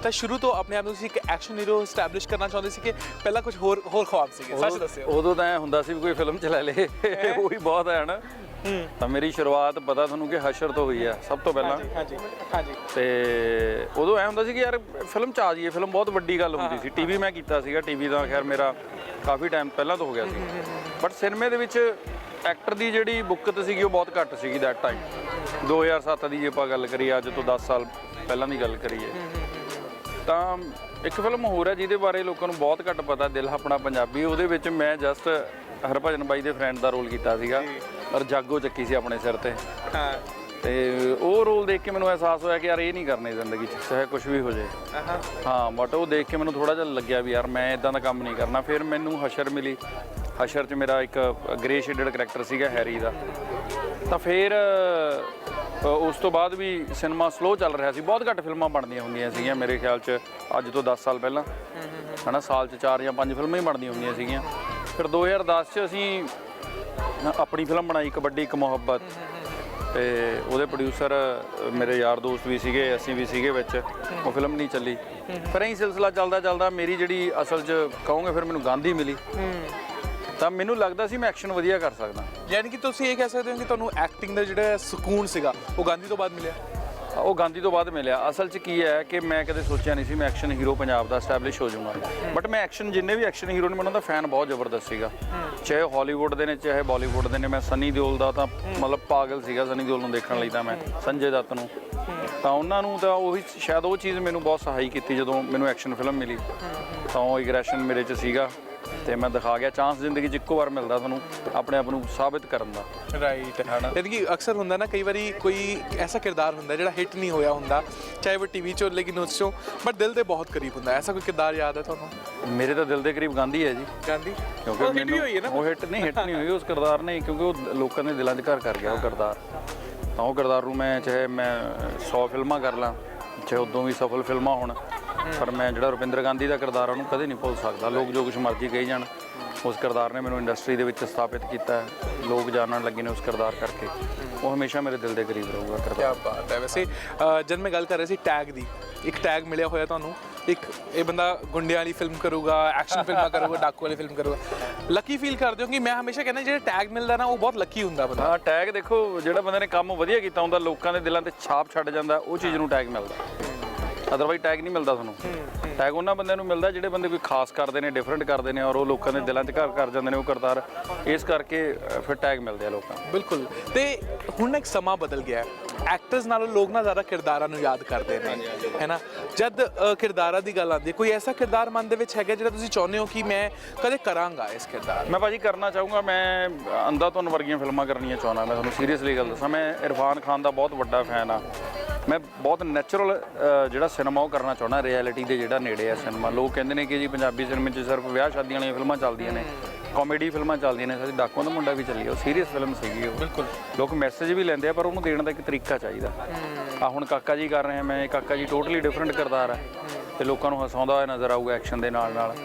ਤਾਂ ਸ਼ੁਰੂ ਤੋਂ ਆਪਣੇ ਆਪ ਨੂੰ ਤੁਸੀਂ ਇੱਕ ਐਕਸ਼ਨ ਹੀਰੋ ਸਟੈਬਲਿਸ਼ ਕਰਨਾ ਚਾਹੁੰਦੇ ਸੀ ਕਿ ਪਹਿਲਾਂ ਕੁਝ ਹੋਰ ਹੋਰ ਖੁਆਬ ਸੀਗੇ। ਸੱਚ ਦੱਸਿਓ। ਉਦੋਂ ਤਾਂ ਐ ਹੁੰਦਾ ਸੀ ਵੀ ਕੋਈ ਫਿਲਮ ਚਲਾ ਲੇ। ਉਹ ਹੀ ਬਹੁਤ ਹੈ ਨਾ। ਤਾਂ ਮੇਰੀ ਸ਼ੁਰੂਆਤ ਪਤਾ ਤੁਹਾਨੂੰ ਕਿ ਹਸ਼ਰ ਤੋਂ ਹੋਈ ਆ ਸਭ ਤੋਂ ਪਹਿਲਾਂ। ਹਾਂਜੀ ਹਾਂਜੀ ਤੇ ਉਦੋਂ ਐ ਹੁੰਦਾ ਸੀ ਕਿ ਯਾਰ ਫਿਲਮ ਚ ਆ ਜਾਈਏ। ਫਿਲਮ ਬਹੁਤ ਵੱਡੀ ਗੱਲ ਹੁੰਦੀ ਸੀ। ਟੀਵੀ ਮੈਂ ਕੀਤਾ ਸੀਗਾ। ਟੀਵੀ ਦਾ ਖੈਰ ਮੇਰਾ ਕਾਫੀ ਟਾਈਮ ਪਹਿਲਾਂ ਤੋਂ ਹੋ ਗਿਆ ਸੀ। ਬਟ ਸਿਨੇਮੇ ਦੇ ਵਿੱਚ ਐਕਟਰ ਦੀ ਜਿਹੜੀ ਬੁੱਕਤ ਸੀਗੀ ਉਹ ਬਹੁਤ ਘੱਟ ਸੀਗੀ ਦੈਟ ਟਾਈਮ 2007 ਦੀ ਜੇ ਆਪਾਂ ਗੱਲ ਕਰੀਏ ਅੱਜ ਤੋਂ 10 ਸਾਲ ਪਹਿਲਾਂ ਦੀ ਗੱਲ ਕਰੀਏ। ਤਾਂ ਇੱਕ ਫਿਲਮ ਹੋਰ ਹੈ ਜਿਹਦੇ ਬਾਰੇ ਲੋਕਾਂ ਨੂੰ ਬਹੁਤ ਘੱਟ ਪਤਾ ਦਿਲ ਆਪਣਾ ਪੰਜਾਬੀ ਉਹਦੇ ਵਿੱਚ ਮੈਂ ਜਸਟ ਹਰਭਜਨ ਬਾਈ ਦੇ ਫਰੈਂਡ ਦਾ ਰੋਲ ਕੀਤਾ ਸੀਗਾ ਔਰ ਜਾਗੋ ਚੱਕੀ ਸੀ ਆਪਣੇ ਸਿਰ ਤੇ। ਹਾਂ। ਤੇ ਉਹ ਰੋਲ ਦੇਖ ਕੇ ਮੈਨੂੰ ਅਹਿਸਾਸ ਹੋਇਆ ਕਿ ਯਾਰ ਇਹ ਨਹੀਂ ਕਰਨੀ ਜ਼ਿੰਦਗੀ 'ਚ ਚਾਹੇ ਕੁਝ ਵੀ ਹੋ ਜਾਏ ਹਾਂ। ਹਾਂ ਬਟ ਉਹ ਦੇਖ ਕੇ ਮੈਨੂੰ ਥੋੜਾ ਜਿਹਾ ਲੱਗਿਆ ਵੀ ਯਾਰ ਮੈਂ ਇਦਾਂ ਦਾ ਕੰਮ ਨਹੀਂ ਕਰਨਾ। ਫਿਰ ਮੈਨੂੰ ਹਸ਼ਰ ਮਿਲੀ। ਹਸ਼ਰ 'ਚ ਮੇਰਾ ਇੱਕ ਗ੍ਰੇ ਸ਼ੇਡਡ ਕਰੈਕਟਰ ਸੀਗਾ ਹੈਰੀ ਦਾ। ਤਾਂ ਫਿਰ ਉਸ ਤੋਂ ਬਾਅਦ ਵੀ ਸਿਨੇਮਾ ਸਲੋ ਚੱਲ ਰਿਹਾ ਸੀ। ਬਹੁਤ ਘੱਟ ਫਿਲਮਾਂ ਬਣਦੀਆਂ ਹੁੰਦੀਆਂ ਸੀਗੀਆਂ ਮੇਰੇ ਖਿਆਲ 'ਚ ਅੱਜ ਤੋਂ 10 ਸਾਲ ਪਹਿਲਾਂ। ਹਨਾ ਸਾਲ 'ਚ 4 ਜਾਂ 5 ਫਿਲਮਾਂ ਹੀ ਬਣਦੀਆਂ ਹੁੰਦੀਆਂ ਸੀਗੀਆਂ। ਫਿਰ 2010 'ਚ ਅਸੀਂ ਆਪਣੀ ਫਿਲਮ ਬਣਾਈ ਕਬੱਡੀ ਇੱਕ ਮੁਹੱਬਤ। ਤੇ ਉਹਦੇ ਪ੍ਰੋਡਿਊਸਰ ਮੇਰੇ ਯਾਰ ਦੋਸਤ ਵੀ ਸੀਗੇ ਅਸੀਂ ਵੀ ਸੀਗੇ ਵਿੱਚ। ਉਹ ਫਿਲਮ ਨਹੀਂ ਚੱਲੀ। ਫਿਰ ਐਂ ਸਿਲਸਿਲਾ ਚੱਲਦਾ ਚੱਲਦਾ ਮੇਰੀ ਜਿਹੜੀ ਅਸਲ 'ਚ ਕਹੋਗੇ ਫਿਰ ਮੈਨੂੰ ਗਾਂਧੀ ਮਿਲੀ। ਤਾਂ ਮੈਨੂੰ ਲੱਗਦਾ ਸੀ ਮੈਂ ਐਕਸ਼ਨ ਵਧੀਆ ਕਰ ਸਕਦਾ। ਯਾਨੀ ਕਿ ਤੁਸੀਂ ਇਹ ਕਹਿ ਸਕਦੇ ਹੋ ਕਿ ਤੁਹਾਨੂੰ ਐਕਟਿੰਗ ਦਾ ਜਿਹੜਾ ਸਕੂਨ ਸੀਗਾ ਉਹ ਗਾਂਧੀ ਤੋਂ ਬਾਅਦ ਮਿਲਿਆ? ਉਹ ਗਾਂਧੀ ਤੋਂ ਬਾਅਦ ਮਿਲਿਆ। ਅਸਲ 'ਚ ਕੀ ਹੈ ਕਿ ਮੈਂ ਕਦੇ ਸੋਚਿਆ ਨਹੀਂ ਸੀ ਮੈਂ ਐਕਸ਼ਨ ਹੀਰੋ ਪੰਜਾਬ ਦਾ ਸਟੈਬਲਿਸ਼ ਹੋ ਜਾਊਂਗਾ। ਬਟ ਮੈਂ ਐਕਸ਼ਨ ਜਿੰਨੇ ਵੀ ਐਕਸ਼ਨ ਹੀਰੋ ਨੇ ਮੈਂ ਉਹਨਾਂ ਦਾ ਫੈਨ ਬਹੁਤ ਜ਼ਬਰਦਸਤ ਸੀਗਾ। ਚਾਹੇ ਹਾਲੀਵੁੱਡ ਦੇ ਨੇ ਚਾਹੇ ਬਾਲੀਵੁੱਡ ਦੇ ਨੇ ਮੈਂ ਸਨੀ ਦਿਓਲ ਦਾ ਤਾਂ ਮਤਲਬ ਪਾਗਲ ਸੀਗਾ ਸਨੀ ਦਿਓਲ ਨੂੰ ਦੇਖਣ ਲਈ ਤਾਂ ਮੈਂ ਸੰਜੇ ਦੱਤ ਨੂੰ। ਤਾਂ ਉਹਨਾਂ ਨੂੰ ਤਾਂ ਉਹੀ ਸ਼ਾਇਦ ਉਹ ਚੀਜ਼ ਮੈਨੂੰ ਬਹੁਤ ਸਹਾਈ ਕੀਤੀ ਜਦੋਂ ਮੈਨੂੰ ਐਕਸ਼ਨ ਫਿਲਮ ਮਿਲੀ। ਤਾਂ ਉਹ ਐਗਰੈਸ਼ਨ ਮੇਰੇ 'ਚ ਸੀਗਾ। ਤੇ ਮੈਂ ਦਿਖਾ ਗਿਆ ਚਾਂਸ ਜ਼ਿੰਦਗੀ 'ਚ ਇੱਕੋ ਵਾਰ ਮਿਲਦਾ ਤੁਹਾਨੂੰ ਆਪਣੇ ਆਪ ਨੂੰ ਸਾਬਿਤ ਕਰਨ ਦਾ। ਰਾਈਟ ਯਾਨੀ ਕਿ ਅਕਸਰ ਹੁੰਦਾ ਨਾ ਕਈ ਵਾਰੀ ਕੋਈ ਐਸਾ ਕਿਰਦਾਰ ਹੁੰਦਾ ਜਿਹੜਾ ਹਿੱਟ ਨਹੀਂ ਹੋਇਆ ਹੁੰਦਾ ਚਾਹੇ ਉਹ ਟੀਵੀ 'ਚੋਂ ਲੇਕਿਨ ਉਸ 'ਚੋਂ ਬਟ ਦਿਲ ਦੇ ਬਹੁਤ ਕਰੀਬ ਹੁੰਦਾ। ਐਸਾ ਕੋਈ ਕਿਰਦਾਰ ਯਾਦ ਹੈ ਤੁਹਾਨੂੰ? ਮੇਰੇ ਤਾਂ ਦਿਲ ਦੇ ਕਰੀਬ ਗਾਂਧੀ ਹੈ ਜੀ। ਗਾਂਧੀ? ਕਿਉਂਕਿ ਉਹ ਹਿੱਟ ਹੋਈ ਹੈ ਨਾ ਉਹ ਹਿੱਟ ਨਹੀਂ ਹਿੱਟ ਨਹੀਂ ਹੋਈ ਉਸ ਕਿਰਦਾਰ ਨੇ ਕਿਉਂਕਿ ਉਹ ਲੋਕਾਂ ਦੇ ਦਿਲਾਂ 'ਚ ਘਰ ਕਰ ਗਿਆ ਉਹ ਕਿਰਦਾਰ। ਤਾਂ ਉਹ ਕਿਰਦਾਰ ਨੂੰ ਮੈਂ ਚਾਹੇ ਮੈਂ 100 ਫਿਲਮਾਂ ਕਰ ਲਾਂ ਚਾਹੇ ਉਦੋਂ ਵੀ ਸਫਲ ਫਿਲਮਾਂ ਹੋਣ ਪਰ ਮੈਂ ਜਿਹੜਾ ਰੁਪਿੰਦਰ ਗਾਂਧੀ ਦਾ ਕਿਰਦਾਰ ਉਹਨੂੰ ਕਦੇ ਨਹੀਂ ਭੁੱਲ ਸਕਦਾ। ਲੋਕ ਜੋ ਕੁਝ ਮਰਜ਼ੀ ਕਹੀ ਜਾਣ ਉਸ ਕਿਰਦਾਰ ਨੇ ਮੈਨੂੰ ਇੰਡਸਟਰੀ ਦੇ ਵਿੱਚ ਸਥਾਪਿਤ ਕੀਤਾ ਹੈ। ਲੋਕ ਜਾਣਨ ਲੱਗੇ ਨੇ ਉਸ ਕਿਰਦਾਰ ਕਰਕੇ। ਉਹ ਹਮੇਸ਼ਾ ਮੇਰੇ ਦਿਲ ਦੇ ਕਰੀਬ ਰਹੂਗਾ ਕਿਰਦਾਰ। ਕੀ ਬਾਤ ਹੈ। ਵੈਸੇ ਜਦ ਮੈਂ ਗੱਲ ਕਰ ਰਿਹਾ ਸੀ ਟੈਗ ਦੀ ਇੱਕ ਟੈਗ ਮਿਲਿਆ ਹੋਇਆ ਤੁਹਾਨੂੰ। ਇੱਕ ਇਹ ਬੰਦਾ ਗੁੰਡਿਆਂ ਵਾਲੀ ਫਿਲਮ ਕਰੂਗਾ ਐਕਸ਼ਨ ਫਿਲਮਾਂ ਕਰੂਗਾ ਡਾਕੂ ਵਾਲੀ ਫਿਲਮ ਕਰੂਗਾ। ਲੱਕੀ ਫੀਲ ਕਰਦੇ ਹੋ ਕਿ ਮੈਂ ਹਮੇਸ਼ਾ ਕਹਿੰਦਾ ਜਿਹੜਾ ਟੈਗ ਮਿਲਦਾ ਨਾ ਉਹ ਬਹੁਤ ਲੱਕੀ ਹੁੰਦਾ ਬੰਦਾ। ਹਾਂ ਟੈਗ ਦੇਖੋ ਜਿਹੜਾ ਬੰਦੇ ਨੇ ਕੰਮ ਵਧੀਆ ਕੀਤਾ ਹੁੰਦਾ ਲੋਕਾਂ ਦੇ ਦਿਲਾਂ ਤੇ ਛਾਪ ਛੱਡ ਜਾਂਦਾ ਉਹ ਚੀਜ਼ ਨੂੰ ਟੈਗ ਮਿਲਦਾ। ਅਦਰਵਾਈਜ਼ ਟੈਗ ਨਹੀਂ ਮਿਲਦਾ ਤੁਹਾਨੂੰ। ਟੈਗ ਉਹਨਾਂ ਬੰਦਿਆਂ ਨੂੰ ਮਿਲਦਾ ਜਿਹੜੇ ਬੰਦੇ ਕੋਈ ਖਾਸ ਕਰਦੇ ਨੇ ਡਿਫਰੈਂਟ ਕਰਦੇ ਨੇ ਔਰ ਉਹ ਲੋਕਾਂ ਦੇ ਦਿਲਾਂ 'ਚ ਘਰ ਕਰ ਜਾਂਦੇ ਨੇ ਉਹ ਕਰਤਾਰ। ਇਸ ਕਰਕੇ ਫਿਰ ਟੈਗ ਮਿਲਦੇ ਆ ਲੋਕਾਂ ਨੂੰ। ਬਿਲਕੁਲ। ਤੇ ਹੁਣ ਇੱਕ ਸਮਾਂ ਬਦਲ ਗਿਆ। ਹੈ ਐਕਟਰਸ ਨਾਲੋਂ ਲੋਕ ਨਾ ਜ਼ਿਆਦਾ ਕਿਰਦਾਰਾਂ ਨੂੰ ਯਾਦ ਕਰਦੇ ਨੇ ਹੈਨਾ ਜਦ ਅ, ਕਿਰਦਾਰਾਂ ਦੀ ਗੱਲ ਆਉਂਦੀ ਹੈ ਕੋਈ ਐਸਾ ਕਿਰਦਾਰ ਮਨ ਦੇ ਵਿੱਚ ਹੈਗਾ ਜਿਹੜਾ ਤੁਸੀਂ ਚਾਹੁੰਦੇ ਹੋ ਕਿ ਮੈਂ ਕਦੇ ਕਰਾਂਗਾ ਇਸ ਕਿਰਦਾਰ ਮੈਂ ਭਾਜੀ ਕਰਨਾ ਚਾਹੂੰਗਾ ਮੈਂ ਅੰਦਾ ਧੁਨ ਵਰਗੀਆਂ ਫਿਲਮਾਂ ਕਰਨੀਆਂ ਚਾਹੁੰਦਾ ਮੈਂ ਤੁਹਾਨੂੰ ਸੀਰੀਅਸਲੀ ਗੱਲ ਦੱਸਾਂ ਮੈਂ ਇਰਫਾਨ ਖਾਨ ਦਾ ਬਹੁਤ ਵੱਡਾ ਫੈਨ ਆ ਮੈਂ ਬਹੁਤ ਨੈਚੁਰਲ ਜਿਹੜਾ ਸਿਨੇਮਾ ਉਹ ਕਰਨਾ ਚਾਹੁੰਦਾ ਰਿਐਲਿਟੀ ਦੇ ਜਿਹੜਾ ਨੇੜੇ ਆ ਸਿਨੇਮਾ ਲੋਕ ਕਹਿੰਦੇ ਨੇ ਕਿ ਜੀ ਪੰਜਾਬੀ ਸਿਨੇਮੇ 'ਚ ਸਿਰਫ ਵਿਆਹ ਸ਼ਾਦੀਆਂ ਵਾਲੀਆਂ ਫਿਲਮਾਂ ਚੱਲਦੀਆਂ ਨੇ। ਕਾਮੇਡੀ ਫਿਲਮਾਂ ਚੱਲਦੀਆਂ ਨੇ ਸਾਡੀ ਡਾਕੂਆਂ ਦਾ ਮੁੰਡਾ ਵੀ ਚੱਲੀ ਉਹ ਸੀਰੀਅਸ ਫਿਲਮ ਸੀਗੀ ਉਹ। ਬਿਲਕੁਲ। ਲੋਕ ਮੈਸੇਜ ਵੀ ਲੈਂਦੇ ਆ ਪਰ ਉਹਨੂੰ ਦੇਣ ਦਾ ਇੱਕ ਤਰੀਕਾ ਚਾਹੀਦਾ। ਆ ਹੁਣ ਕਾਕਾ ਜੀ ਕਰ ਰਹੇ ਆ ਮੈਂ ਕਾਕਾ ਜੀ ਟੋਟਲੀ ਡਿਫਰੈਂਟ ਕਿਰਦਾਰ ਹੈ ਤੇ ਲੋਕਾਂ ਨੂੰ ਹਸਾਉਂਦਾ ਹੋਇਆ ਨਜ਼ਰ ਆਊਗਾ ਐਕਸ਼ਨ ਦੇ ਨਾਲ ਨਾਲ।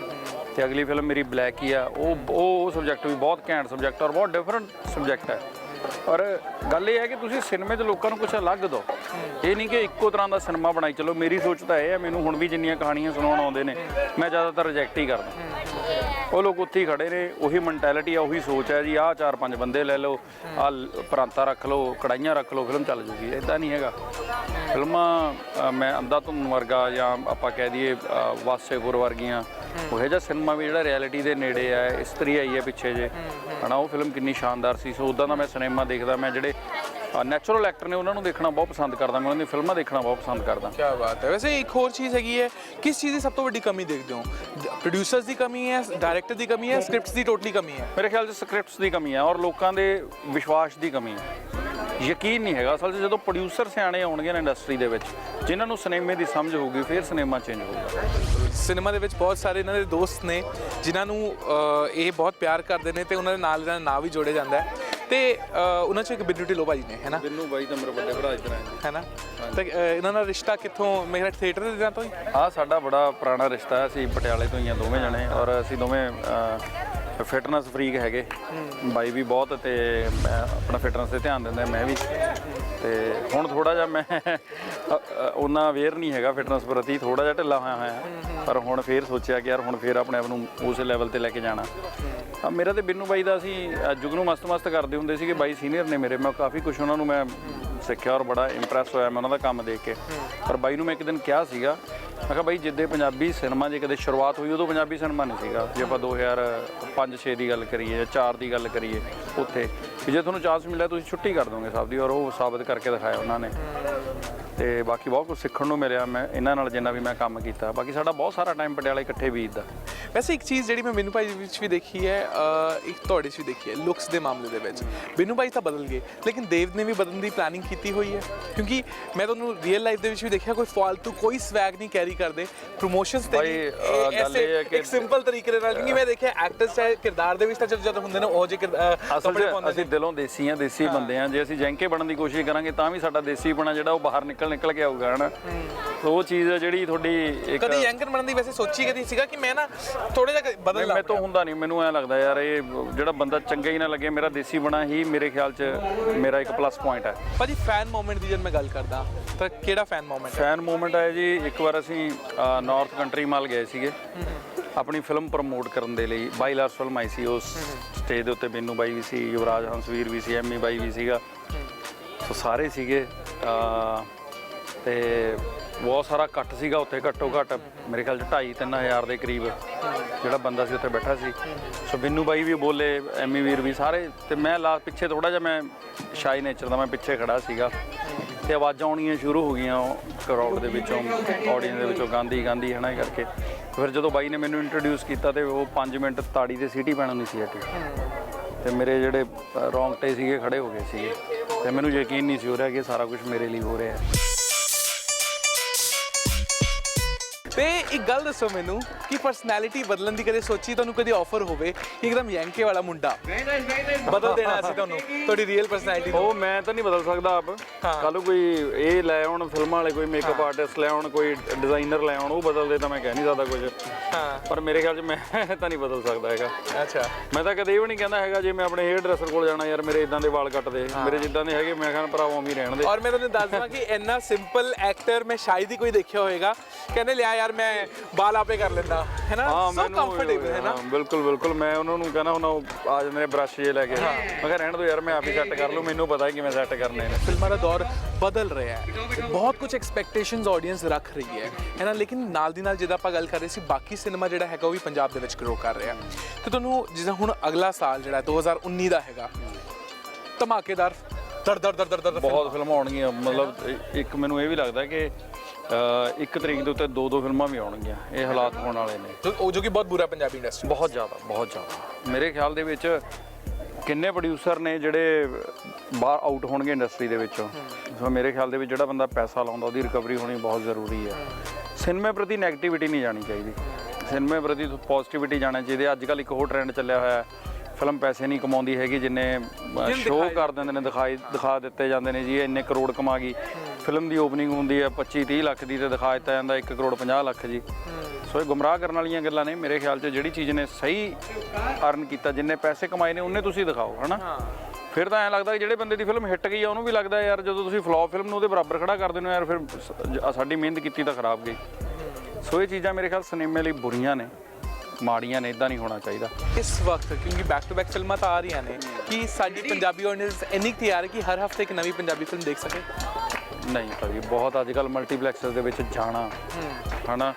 ਤੇ ਅਗਲੀ ਫਿਲਮ ਮੇਰੀ ਬਲੈਕ ਹੀ ਆ। ਉਹ ਉਹ ਸਬਜੈਕਟ ਵੀ ਬਹੁਤ ਘੈਂਟ ਸਬਜੈਕਟ ਔਰ ਬਹੁਤ ਡਿਫਰੈਂਟ ਸਬਜੈਕਟ ਹੈ ਔਰ ਗੱਲ ਇਹ ਹੈ ਕਿ ਤੁਸੀਂ ਸਿਨੇਮੇ 'ਚ ਲੋਕਾਂ ਨੂੰ ਕੁਝ ਅਲੱਗ ਦਿਓ। ਇਹ ਨਹੀਂ ਕਿ ਇੱਕੋ ਤਰ੍ਹਾਂ ਦਾ ਸਿਨੇਮਾ ਬਣਾਈ। ਚੱਲੋ ਮੇਰੀ ਸੋਚ ਤਾਂ ਇਹ ਹੈ ਮੈਨੂੰ ਹੁਣ ਵੀ ਜਿੰਨੀਆਂ ਕਹਾਣੀਆਂ ਸੁਣਾਉਣ ਆਉਂਦੇ ਨੇ ਮੈਂ ਜ਼ਿਆਦਾਤਰ ਰਿਜੈਕਟ ਹੀ ਕਰਦਾ। ਉਹ ਲੋਕ ਉੱਥੇ ਹੀ ਖੜੇ ਨੇ ਉਹੀ ਮੈਂਟੈਲਿਟੀ ਆ ਉਹੀ ਸੋਚ ਹੈ ਜੀ ਆਹ ਚਾਰ ਪੰਜ ਬੰਦੇ ਲੈ ਲਓ ਆ ਪ੍ਰਾਂਤਾ ਰੱਖ ਲਓ ਕੜਾਈਆਂ ਰੱਖ ਲਓ ਫਿਲਮ ਚੱਲ ਜੂਗੀ ਇਦਾਂ ਨਹੀਂ ਹੈਗਾ। ਫਿਲਮਾਂ ਅ, ਮੈਂ ਅੰਦਾ ਧੁਨ ਵਰਗਾ ਜਾਂ ਆਪਾਂ ਕਹਿ ਦਈਏ ਅ, ਵਾਸੇਪੁਰ ਵਰਗੀਆਂ ਉਹ ਜਿਹਾ ਸਿਨੇਮਾ ਵੀ ਜਿਹੜਾ ਰਿਐਲਿਟੀ ਦੇ ਨੇੜੇ ਆ ਇਸਤਰੀ ਆਈ ਹੈ ਪਿੱਛੇ ਜੇ ਹਨਾ ਉਹ ਫਿਲਮ ਕਿੰਨੀ ਸ਼ਾਨਦਾਰ ਸੀ ਸੋ ਉਦਾਂ ਦਾ ਮੈਂ ਸਿਨੇਮਾ ਦੇਖਦਾ ਮੈਂ ਜਿਹੜੇ ਨੈਚੁਰਲ ਐਕਟਰ ਨੇ ਉਹਨਾਂ ਨੂੰ ਦੇਖਣਾ ਬਹੁਤ ਪਸੰਦ ਕਰਦਾ ਮੈਂ ਉਹਨਾਂ ਦੀਆਂ ਫਿਲਮਾਂ ਦੇਖਣਾ ਬਹੁਤ ਪਸੰਦ ਕਰਦਾ। ਕੀ ਬਾਤ ਹੈ। ਵੈਸੇ ਇੱਕ ਹੋਰ ਚੀਜ਼ ਹੈਗੀ ਹੈ ਕਿਸ ਚੀਜ਼ ਦੀ ਸਭ ਤੋਂ ਵੱਡੀ ਕਮੀ ਦੇਖਦੇ ਹੋ? ਪ੍ਰੋਡਿਊਸਰਸ ਦੀ ਕਮੀ ਹੈ ਡਾਇਰੈਕਟਰ ਦੀ ਕਮੀ ਹੈ ਸਕ੍ਰਿਪਟਸ ਦੀ ਟੋਟਲੀ ਕਮੀ ਹੈ? ਮੇਰੇ ਖਿਆਲ 'ਚ ਸਕ੍ਰਿਪਟਸ ਦੀ ਕਮੀ ਹੈ ਔਰ ਲੋਕਾਂ ਦੇ ਵਿਸ਼ਵਾਸ ਦੀ ਕਮੀ ਹੈ। ਯਕੀਨ ਨਹੀਂ ਹੈਗਾ ਅਸਲ 'ਚ ਜਦੋਂ ਪ੍ਰੋਡਿਊਸਰ ਸਿਆਣੇ ਆਉਣਗੇ ਨਾ ਇੰਡਸਟਰੀ ਦੇ ਵਿੱਚ ਜਿਨ੍ਹਾਂ ਨੂੰ ਸਿਨੇਮੇ ਦੀ ਸਮਝ ਹੋਊਗੀ ਫਿਰ ਸਿਨੇਮਾ ਚੇਂਜ ਹੋਊਗਾ। ਸਿਨੇਮਾ ਦੇ ਵਿੱਚ ਬਹੁਤ ਸਾਰੇ ਇਹਨਾਂ ਦੇ ਦੋਸਤ ਨੇ ਜਿਨ੍ਹਾਂ ਨੂੰ ਇਹ ਬਹੁਤ ਪਿਆਰ ਕਰਦੇ ਨੇ ਤੇ ਉਹਨਾਂ ਦੇ ਨਾਲ ਇਹਨਾਂ ਦਾ ਨਾਂ ਵੀ ਜੋੜਿਆ ਜਾਂਦਾ ਹੈ। ਤੇ ਉਹਨਾਂ ਚੋਂ ਇੱਕ ਬਿੰਨੂ ਢਿੱਲੋਂ ਭਾਜੀ ਨੇ ਹੈਨਾ? ਬਿੰਨੂ ਬਾਈ ਤਾਂ ਮੇਰੇ ਵੱਡੇ ਭਰਾ ਇਧਰ ਆਏ ਹੈਨਾ? ਤੇ ਇਹਨਾਂ ਦਾ ਰਿਸ਼ਤਾ ਕਿੱਥੋਂ ਮੇਰਾ ਥੀਏਟਰ ਦੇ ਦਿਨਾਂ ਤੋਂ ਹੀ? ਆ ਸਾਡਾ ਬੜਾ ਪੁਰਾਣਾ ਰਿਸ਼ਤਾ ਹੈ ਅਸੀਂ ਪਟਿਆਲੇ ਤੋਂ ਹੀ ਆ ਦੋਵੇਂ ਜਣੇ ਔਰ ਅਸੀਂ ਦੋਵੇਂ ਫਿਟਨੈਸ ਫਰੀਕ ਹੈਗੇ। ਬਾਈ ਵੀ ਬਹੁਤ ਤੇ ਮੈਂ ਆਪਣਾ ਫਿਟਨੈਸ ਤੇ ਧਿਆਨ ਦਿੰਦਾ ਮੈਂ ਵੀ। ਤੇ ਹੁਣ ਥੋੜਾ ਜਿਹਾ ਮੈਂ ਅ, ਉਹਨਾਂ ਅਵੇਅਰ ਨਹੀਂ ਹੈਗਾ ਫਿਟਨੈਸ ਪ੍ਰਤੀ ਥੋੜਾ ਜਿਹਾ ਢਿੱਲਾ ਹੋਇਆ ਹੋਇਆ। ਪਰ ਹੁਣ ਫੇਰ ਸੋਚਿਆ ਕਿ ਯਾਰ ਹੁਣ ਫੇਰ ਆਪਣੇ ਆਪ ਨੂੰ ਉਸ ਲੈਵਲ ਤੇ ਲੈ ਕੇ ਜਾਣਾ। ਮੇਰਾ ਤੇ ਬਿੰਨੂ ਬਾਈ ਦਾ ਅਸੀਂ ਅ, ਜੁਗਨੂ ਮਸਤ ਮਸਤ ਕਰਦੇ ਹੁੰਦੇ ਸੀਗੇ ਬਾਈ ਸੀਨੀਅਰ ਨੇ ਮੇਰੇ। ਮੈਂ ਕਾਫੀ ਕੁਝ ਉਹਨਾਂ ਨੂੰ ਮੈਂ ਸਿੱਖਿਆ ਔਰ ਬੜਾ ਇੰਪ੍ਰੈਸ ਹੋਇਆ ਮੈਂ ਉਹਨਾਂ ਦਾ ਕੰਮ ਦੇਖ ਕੇ। ਪਰ ਬਾਈ ਨੂੰ ਮੈਂ ਇੱਕ ਦਿਨ ਕਿਹਾ ਸੀਗਾ ਮੈਂ ਕਿਹਾ ਬਾਈ ਜਿੱਦੇ ਪੰਜਾਬੀ ਸਿਨੇਮਾ ਜੇ ਕਦੇ ਸ਼ੁਰੂਆਤ ਹੋਈ ਉਦੋਂ ਪੰਜਾਬੀ ਸਿਨੇਮਾ ਨਹੀਂ ਸੀਗਾ। ਜੇ ਆਪਾਂ 2005-6 ਦੀ ਗੱਲ ਕਰੀਏ ਜਾਂ 4 ਦੀ ਗੱਲ ਕਰੀਏ ਉੱਥੇ ਵੀ ਜੇ ਤੁਹਾਨੂੰ ਚਾਂਸ ਮਿਲਿਆ ਤੁਸੀਂ ਛੁੱਟੀ ਕਰ ਦੋਗੇ ਸਭ ਦੀ ਔਰ ਉਹ ਸਾਬਤ ਕਰਕੇ ਦਿਖਾਇਆ ਉਹਨਾਂ ਨੇ। ਤੇ ਬਾਕੀ ਬਹੁਤ ਕੁਝ ਸਿੱਖਣ ਨੂੰ ਮਿਲਿਆ ਮੈਂ ਇਹਨਾਂ ਨਾਲ ਜਿੰਨਾ ਵੀ ਮੈਂ ਕੰਮ ਕੀਤਾ। ਬਾਕੀ ਸਾਡਾ ਬਹੁਤ ਸਾਰਾ ਟਾਈਮ ਪਟਿਆਲੇ ਇਕੱਠੇ ਬੀਤਦਾ। ਵੈਸੇ ਇੱਕ ਚੀਜ਼ ਜਿਹੜੀ ਮੈਂ ਬਿੰਨੂ ਭਾਈ ਵਿੱਚ ਵੀ ਦੇਖੀ ਹੈ ਇੱਕ ਤੁਹਾਡੇ 'ਚ ਵੀ ਦੇਖੀ ਹੈ ਲੁੱਕਸ ਦੇ ਮਾਮਲੇ ਦੇ ਵਿੱਚ। ਬਿੰਨੂ ਭਾਈ ਤਾਂ ਬਦਲ ਗਏ ਲੇਕਿਨ ਦੇਵ ਨੇ ਵੀ ਬਦਲਣ ਦੀ ਪਲਾਨਿੰਗ ਕੀਤੀ ਹੋਈ ਹੈ। ਕਿਉਂਕਿ ਮੈਂ ਤੁਹਾਨੂੰ ਰੀਅਲ ਲਾਈਫ ਦੇ ਵਿੱਚ ਵੀ ਦੇਖਿਆ ਕੋਈ ਫਾਲਤੂ ਕੋਈ ਸਵੈਗ ਨਹੀਂ ਕੈਰੀ ਕਰਦੇ। ਪ੍ਰੋਮੋਸ਼ਨਸ ਤੇ ਵੀ ਅਹ, ਇਹ ਗੱਲ ਇਹ ਹੈ ਐਸੇ ਕਿ- ਇੱਕ ਸਿੰਪਲ ਤਰੀਕੇ ਨਾਲ ਕਿਉਂਕਿ ਮੈਂ ਦੇਖਿਆ ਐਕਟਰਸ ਚਾਹੇ ਕਿਰਦਾਰ ਦੇ ਵਿੱਚ ਤਾਂ ਜਦ ਹੁੰਦੇ ਨੇ ਉਹ ਜੇ ਕੱਪੜੇ ਪਾਉਂਦੇ ਅਸੀਂ ਦਿਲੋਂ ਦੇਸੀ ਆ ਦੇਸੀ ਬੰਦੇ ਆ ਜੇ ਅਸੀਂ ਜੈਂਕੇ ਬਣਨ ਦੀ ਕੋਸ਼ਿਸ਼ ਕਰਾਂਗੇ ਤਾਂ ਵੀ ਸਾਡਾ ਦੇਸੀ ਬਣਾ ਜਿਹੜਾ ਉਹ ਬਾਹਰ ਨਿਕਲ ਨਿਕਲ ਕੇ ਆਊਗਾ ਹਨਾ? ਉਹ ਚੀਜ਼ ਆ ਜਿਹੜੀ ਤੁਹਾਡੀ ਇੱਕ ਕਦੀ ਯੰਗਰ ਬਣਨ ਦੀ ਵੈਸੇ ਸੋਚੀ ਕਦੀ ਸੀਗਾ ਕਿ ਮੈਂ ਨਾ ਥੋੜਾ ਜਿਹਾ ਬਦਲ ਲਾ ਮੈਂ ਤੋਂ ਹੁੰਦਾ ਨਹੀਂ ਮੈਨੂੰ ਐ ਲੱਗਦਾ ਯਾਰ ਇਹ ਜਿਹੜਾ ਬੰਦਾ ਚੰਗਾ ਹੀ ਨਾ ਲੱਗੇ ਮੇਰਾ ਦੇਸੀ ਬਣਾ ਹੀ ਮੇਰੇ ਖਿਆਲ 'ਚ ਮੇਰਾ ਇੱਕ ਪਲੱਸ ਪੁਆਇੰਟ ਹੈ। ਭਾਜੀ ਫੈਨ ਮੂਮੈਂਟ ਦੀ ਜਦ ਮੈਂ ਗੱਲ ਕਰਦਾ ਤਾਂ ਕਿਹੜਾ ਫੈਨ ਮੂਮੈਂਟ ਫੈਨ ਮੂਵਮੈਂਟ ਹੈ ਜੀ ਇੱਕ ਵਾਰ ਅਸੀਂ ਨਾਰਥ ਕੰਟਰੀ ਮਾਲ ਗਏ ਸੀਗੇ। ਆਪਣੀ ਫਿਲਮ ਪ੍ਰਮੋਟ ਕਰਨ ਦੇ ਲਈ ਬਾਈ ਲਾਰਸ ਫਿਲਮ ਆਈ ਸੀ ਉਸ ਸਟੇਜ ਦੇ ਉੱਤੇ ਬਿੰਨੂ ਬਾਈ ਵੀ ਸੀ ਯੁਵਰਾਜ ਹੰਸਵੀਰ ਵੀ ਸੀ ਐਮੀ ਬਾਈ ਵੀ ਸੀਗਾ। ਸੋ ਸਾਰੇ ਸੀਗੇ ਤੇ ਬਹੁਤ ਸਾਰਾ ਇਕੱਠ ਸੀਗਾ, ਉੱਥੇ ਘੱਟੋ ਘੱਟ ਮੇਰੇ ਖਿਆਲ ਚ 2.5 3000 ਦੇ ਕਰੀਬ ਜਿਹੜਾ ਬੰਦਾ ਸੀ ਉੱਥੇ ਬੈਠਾ ਸੀ। ਸੋ ਬਿੰਨੂ ਬਾਈ ਵੀ ਬੋਲੇ, ਐਮੀ ਵੀਰ ਵੀ ਸਾਰੇ, ਤੇ ਮੈਂ ਲਾਸਟ ਪਿੱਛੇ ਥੋੜਾ ਜਿਹਾ ਮੈਂ ਸ਼ਾਈ ਨੇਚਰ ਦਾ ਮੈਂ ਪਿੱਛੇ ਖੜਾ ਸੀਗਾ। ਤੇ ਆਵਾਜ਼ਾਂ ਆਉਣੀਆਂ ਸ਼ੁਰੂ ਹੋ ਗਈਆਂ ਕਰਾਊਡ ਦੇ ਵਿੱਚੋਂ ਆਡੀਅנס ਦੇ ਵਿੱਚੋਂ ਗਾਂਧੀ ਗਾਂਧੀ, ਹਨਾ ਇਹ ਕਰਕੇ। ਫਿਰ ਜਦੋਂ ਬਾਈ ਨੇ ਮੈਨੂੰ ਇੰਟਰੋਡਿਊਸ ਕੀਤਾ ਤੇ ਉਹ 5 ਮਿੰਟ ਤਾੜੀ ਤੇ ਸੀਟੀ ਪੈਣ ਨਹੀਂ ਸੀ ਅੱਗੇ ਤੇ ਮੇਰੇ ਜਿਹੜੇ ਰੌਂਗਟੇ ਸੀਗੇ ਖੜੇ ਹੋ ਗਏ ਸੀਗੇ। ਤੇ ਮੈਨੂੰ ਯਕੀਨ ਨਹੀਂ ਸੀ ਹੋ ਰਿਹਾ ਕਿ ਸਾਰਾ ਕੁਝ ਮੇਰੇ ਲਈ ਹੋ ਰਿਹਾ ਹੈ। ਤੇ ਇੱਕ ਗੱਲ ਦੱਸੋ ਮੈਨੂੰ ਕਿ ਪਰਸਨੈਲਿਟੀ ਬਦਲਣ ਦੀ ਕਦੇ ਸੋਚੀ ਤੁਹਾਨੂੰ ਕਦੇ ਆਫਰ ਹੋਵੇ? ਕਿ ਇੱਕਦਮ ਯੰਕੇ ਵਾਲਾ ਮੁੰਡਾ। ਬਦਲ ਦੇਣਾ ਅਸੀਂ ਤੁਹਾਨੂੰ ਤੁਹਾਡੀ ਰੀਅਲ ਪਰਸਨੈਲਿਟੀ ਉਹ ਮੈਂ ਤਾਂ ਨਹੀਂ ਬਦਲ ਸਕਦਾ ਆਪ। ਕੱਲ ਕੋਈ ਇਹ ਲੈ ਆਉਣ ਫਿਲਮਾਂ ਵਾਲੇ ਕੋਈ ਮੇਕਅਪ ਆਰਟਿਸਟ ਲੈ ਆਉਣ ਕੋਈ ਡਿਜ਼ਾਈਨਰ ਲੈ ਆਉਣ ਉਹ ਬਦਲ ਦੇ ਤਾਂ ਮੈਂ ਕਹਿ ਨਹੀਂ ਸਕਦਾ ਕੁਝ ਹਾਂ। ਪਰ ਮੇਰੇ ਖਿਆਲ 'ਚ ਮੈਂ ਤਾਂ ਨਹੀਂ ਬਦਲ ਸਕਦਾ ਹੈਗਾ। ਅੱਛਾ। ਮੈਂ ਤਾਂ ਕਦੇ ਇਹ ਵੀ ਨਹੀਂ ਕਹਿੰਦਾ ਹੈਗਾ ਜੇ ਮੈਂ ਆਪਣੇ ਹੇਅਰ ਡਰੈਸਰ ਕੋਲ ਜਾਣਾ ਯਾਰ ਮੇਰੇ ਇਦਾਂ ਦੇ ਵਾਲ ਕੱਟ ਦੇ ਮੇਰੇ ਜਿੱਦਾਂ ਦੇ ਹੈਗੇ ਮੈਂ ਕਹਿੰਦਾ ਭਰਾਵਾ ਹੀ ਰਹਿਣ ਦੇ। ਔਰ ਮੈਂ ਤੁਹਾਨੂੰ ਦੱਸ ਦਵਾਂ ਕਿ ਇੰਨਾ ਸਿੰਪਲ ਐਕਟਰ ਮੈਂ ਸ਼ਾਇਦ ਹੀ ਕੋਈ ਦੇਖਿਆ ਹੋਵੇਗਾ ਕਹਿੰਦੇ ਲਿਆ ਯਾਰ ਮੈਂ ਬਾਲ ਆਪੇ ਕਰ ਲੈਂਦਾ ਹੈ ਨਾ? ਸੋ ਮੈਨੂੰ ਕੰਫਰਟੇਬਲ ਹੈ ਨਾ? ਹਾਂ, ਬਿਲਕੁਲ ਬਿਲਕੁਲ। ਮੈਂ ਉਹਨਾਂ ਨੂੰ ਕਹਿੰਦਾ ਉਹਨਾਂ ਉਹ ਆ ਜਾਂਦੇ ਨੇ ਬ੍ਰਸ਼ ਜੇ ਲੈ ਕੇ। ਮੈਂ ਕਿਹਾ ਰਹਿਣ ਦੋ ਯਾਰ ਮੈਂ ਆਪ ਹੀ ਸੈੱਟ ਕਰ ਲੂ ਮੈਨੂੰ ਪਤਾ ਹੈ ਕਿਵੇਂ ਸੈੱਟ ਕਰਨੇ ਨੇ। ਫਿਲਮਾਂ ਦਾ ਦੌਰ ਬਦਲ ਰਿਹਾ ਹੈ। ਬਹੁਤ ਕੁਝ ਐਕਸਪੈਕਟੇਸ਼ਨਸ ਆਡੀਅנס ਰੱਖ ਰਹੀ ਹੈ ਹੈ ਨਾ? ਲੇਕਿਨ ਨਾਲ ਦੀ ਨਾਲ ਜਿਹਦਾ ਆਪਾਂ ਗੱਲ ਕਰ ਰਹੇ ਸੀ ਬਾਕੀ ਸਿਨੇਮਾ ਜਿਹੜਾ ਹੈਗਾ ਉਹ ਵੀ ਪੰਜਾਬ ਦੇ ਵਿੱਚ ਗਰੋ ਕਰ ਰਿਹਾ ਤੇ ਤੁਹਾਨੂੰ ਜਿੱਦਾਂ ਹੁਣ ਅਗਲਾ ਸਾਲ ਜਿਹੜਾ 2019 ਦਾ ਹੈਗਾ ਧਮਾਕੇਦਾਰ ਦਰ ਦਰ ਦਰ ਦਰ ਦਰ ਬਹੁਤ ਫਿਲਮਾਂ ਆਉਣਗੀਆਂ। ਮਤਲਬ ਇੱਕ ਮੈਨੂੰ ਇਹ ਵੀ ਲੱਗਦਾ ਕਿ ਇੱਕ ਤਰੀਕ ਦੇ ਉੱਤੇ ਦੋ ਦੋ ਫਿਲਮਾਂ ਵੀ ਆਉਣਗੀਆਂ। ਇਹ ਹਾਲਾਤ ਹੋਣ ਵਾਲੇ ਨੇ। ਉਹ ਜੋ ਕਿ ਬਹੁਤ ਬੁਰਾ ਪੰਜਾਬੀ ਇੰਡਸਟਰੀ ਬਹੁਤ ਜ਼ਿਆਦਾ ਬਹੁਤ ਜ਼ਿਆਦਾ। ਮੇਰੇ ਖਿਆਲ ਦੇ ਵਿੱਚ ਕਿੰਨੇ ਪ੍ਰੋਡਿਊਸਰ ਨੇ ਜਿਹੜੇ ਬਾਹਰ ਆਊਟ ਹੋਣਗੇ ਇੰਡਸਟਰੀ ਦੇ ਵਿੱਚੋਂ। ਸੋ ਮੇਰੇ ਖਿਆਲ ਦੇ ਵਿੱਚ ਜਿਹੜਾ ਬੰਦਾ ਪੈਸਾ ਲਾਉਂਦਾ ਉਹਦੀ ਰਿਕਵਰੀ ਹੋਣੀ ਬਹੁਤ ਜ਼ਰੂਰੀ ਹੈ। ਸਿਨੇਮੇ ਪ੍ਰਤੀ 네ਗੇਟਿਵਿਟੀ ਨਹੀਂ ਜਾਣੀ ਚਾਹੀਦੀ। ਸਿਨੇਮੇ ਪ੍ਰਤੀ ਪੋਜ਼ਿਟਿਵਿਟੀ ਜਾਣਾ ਚਾਹੀਦਾ। ਅੱਜ ਕੱਲ ਇੱਕ ਹੋਰ ਟ੍ਰੈਂਡ ਚੱਲਿਆ ਹੋਇਆ ਹੈ। ਫਿਲਮ ਪੈਸੇ ਨਹੀਂ ਕਮਾਉਂਦੀ ਹੈਗੀ ਜਿੰਨੇ ਸ਼ੋਅ ਕਰ ਦਿੰਦੇ ਨੇ ਦਿਖਾਈ ਦਿਖਾ ਦਿੱਤੇ ਜਾਂਦੇ ਨੇ ਜੀ ਇਹ ਇੰਨੇ ਕਰੋੜ ਕਮਾ ਗਈ। ਫਿਲਮ ਦੀ ਓਪਨਿੰਗ ਹੁੰਦੀ ਹੈ 25 30 ਲੱਖ ਦੀ ਤੇ ਦਿਖਾ ਦਿੱਤਾ ਜਾਂਦਾ 1 ਕਰੋੜ 50 ਲੱਖ ਜੀ। ਸੋ ਇਹ ਗੁੰਮਰਾਹ ਕਰਨ ਵਾਲੀਆਂ ਗੱਲਾਂ ਨੇ ਮੇਰੇ ਖਿਆਲ 'ਚ ਜਿਹੜੀ ਚੀਜ਼ ਨੇ ਸਹੀ ਅਰਨ ਕੀਤਾ ਜਿੰਨੇ ਪੈਸੇ ਕਮਾਏ ਨੇ ਉਹਨੇ ਤੁਸੀਂ ਦਿਖਾਓ ਹਨਾ? ਫਿਰ ਤਾਂ ਐਂ ਲੱਗਦਾ ਕਿ ਜਿਹੜੇ ਬੰਦੇ ਦੀ ਫਿਲਮ ਹਿੱਟ ਗਈ ਆ ਉਹਨੂੰ ਵੀ ਲੱਗਦਾ ਯਾਰ ਜਦੋਂ ਤੁਸੀਂ ਫਲॉप ਫਿਲਮ ਨੂੰ ਉਹਦੇ ਬਰਾਬਰ ਖੜਾ ਕਰ ਦਿੰਦੇ ਹੋ ਯਾਰ ਫਿਰ ਸਾਡੀ ਮਿਹਨਤ ਕੀਤੀ ਤਾਂ ਖਰਾਬ ਗਈ। ਸੋ ਇਹ ਚੀਜ਼ਾਂ ਮੇਰੇ ਖਿਆਲ ਸਿਨੇਮੇ ਲਈ ਬੁਰੀਆਂ ਨੇ। ਮਾੜੀਆਂ ਨੇ ਇਦਾਂ ਨਹੀਂ ਹੋਣਾ ਚਾਹੀਦਾ। ਇਸ ਵਕਤ ਕਿਉਂਕਿ ਬੈਕ ਟੂ ਬੈਕ ਫਿਲਮਾਂ ਤਾਂ ਆ ਰਹੀਆਂ ਨੇ ਕਿ ਸਾਡੀ ਪੰਜਾਬੀ ਆਡੀਅנס ਇੰਨੀ ਤਿਆਰ ਹੈ ਕਿ ਹਰ ਹਫ਼ਤੇ ਇੱਕ ਨਵੀਂ ਪੰਜਾਬੀ ਫਿਲਮ ਦੇਖ ਸਕੇ? ਨਹੀਂ ਭਾਜੀ ਬਹੁਤ ਅੱਜ ਕੱਲ ਮਲਟੀਪਲੈਕਸ ਦੇ ਵਿੱਚ ਜਾਣਾ ਹਨਾ?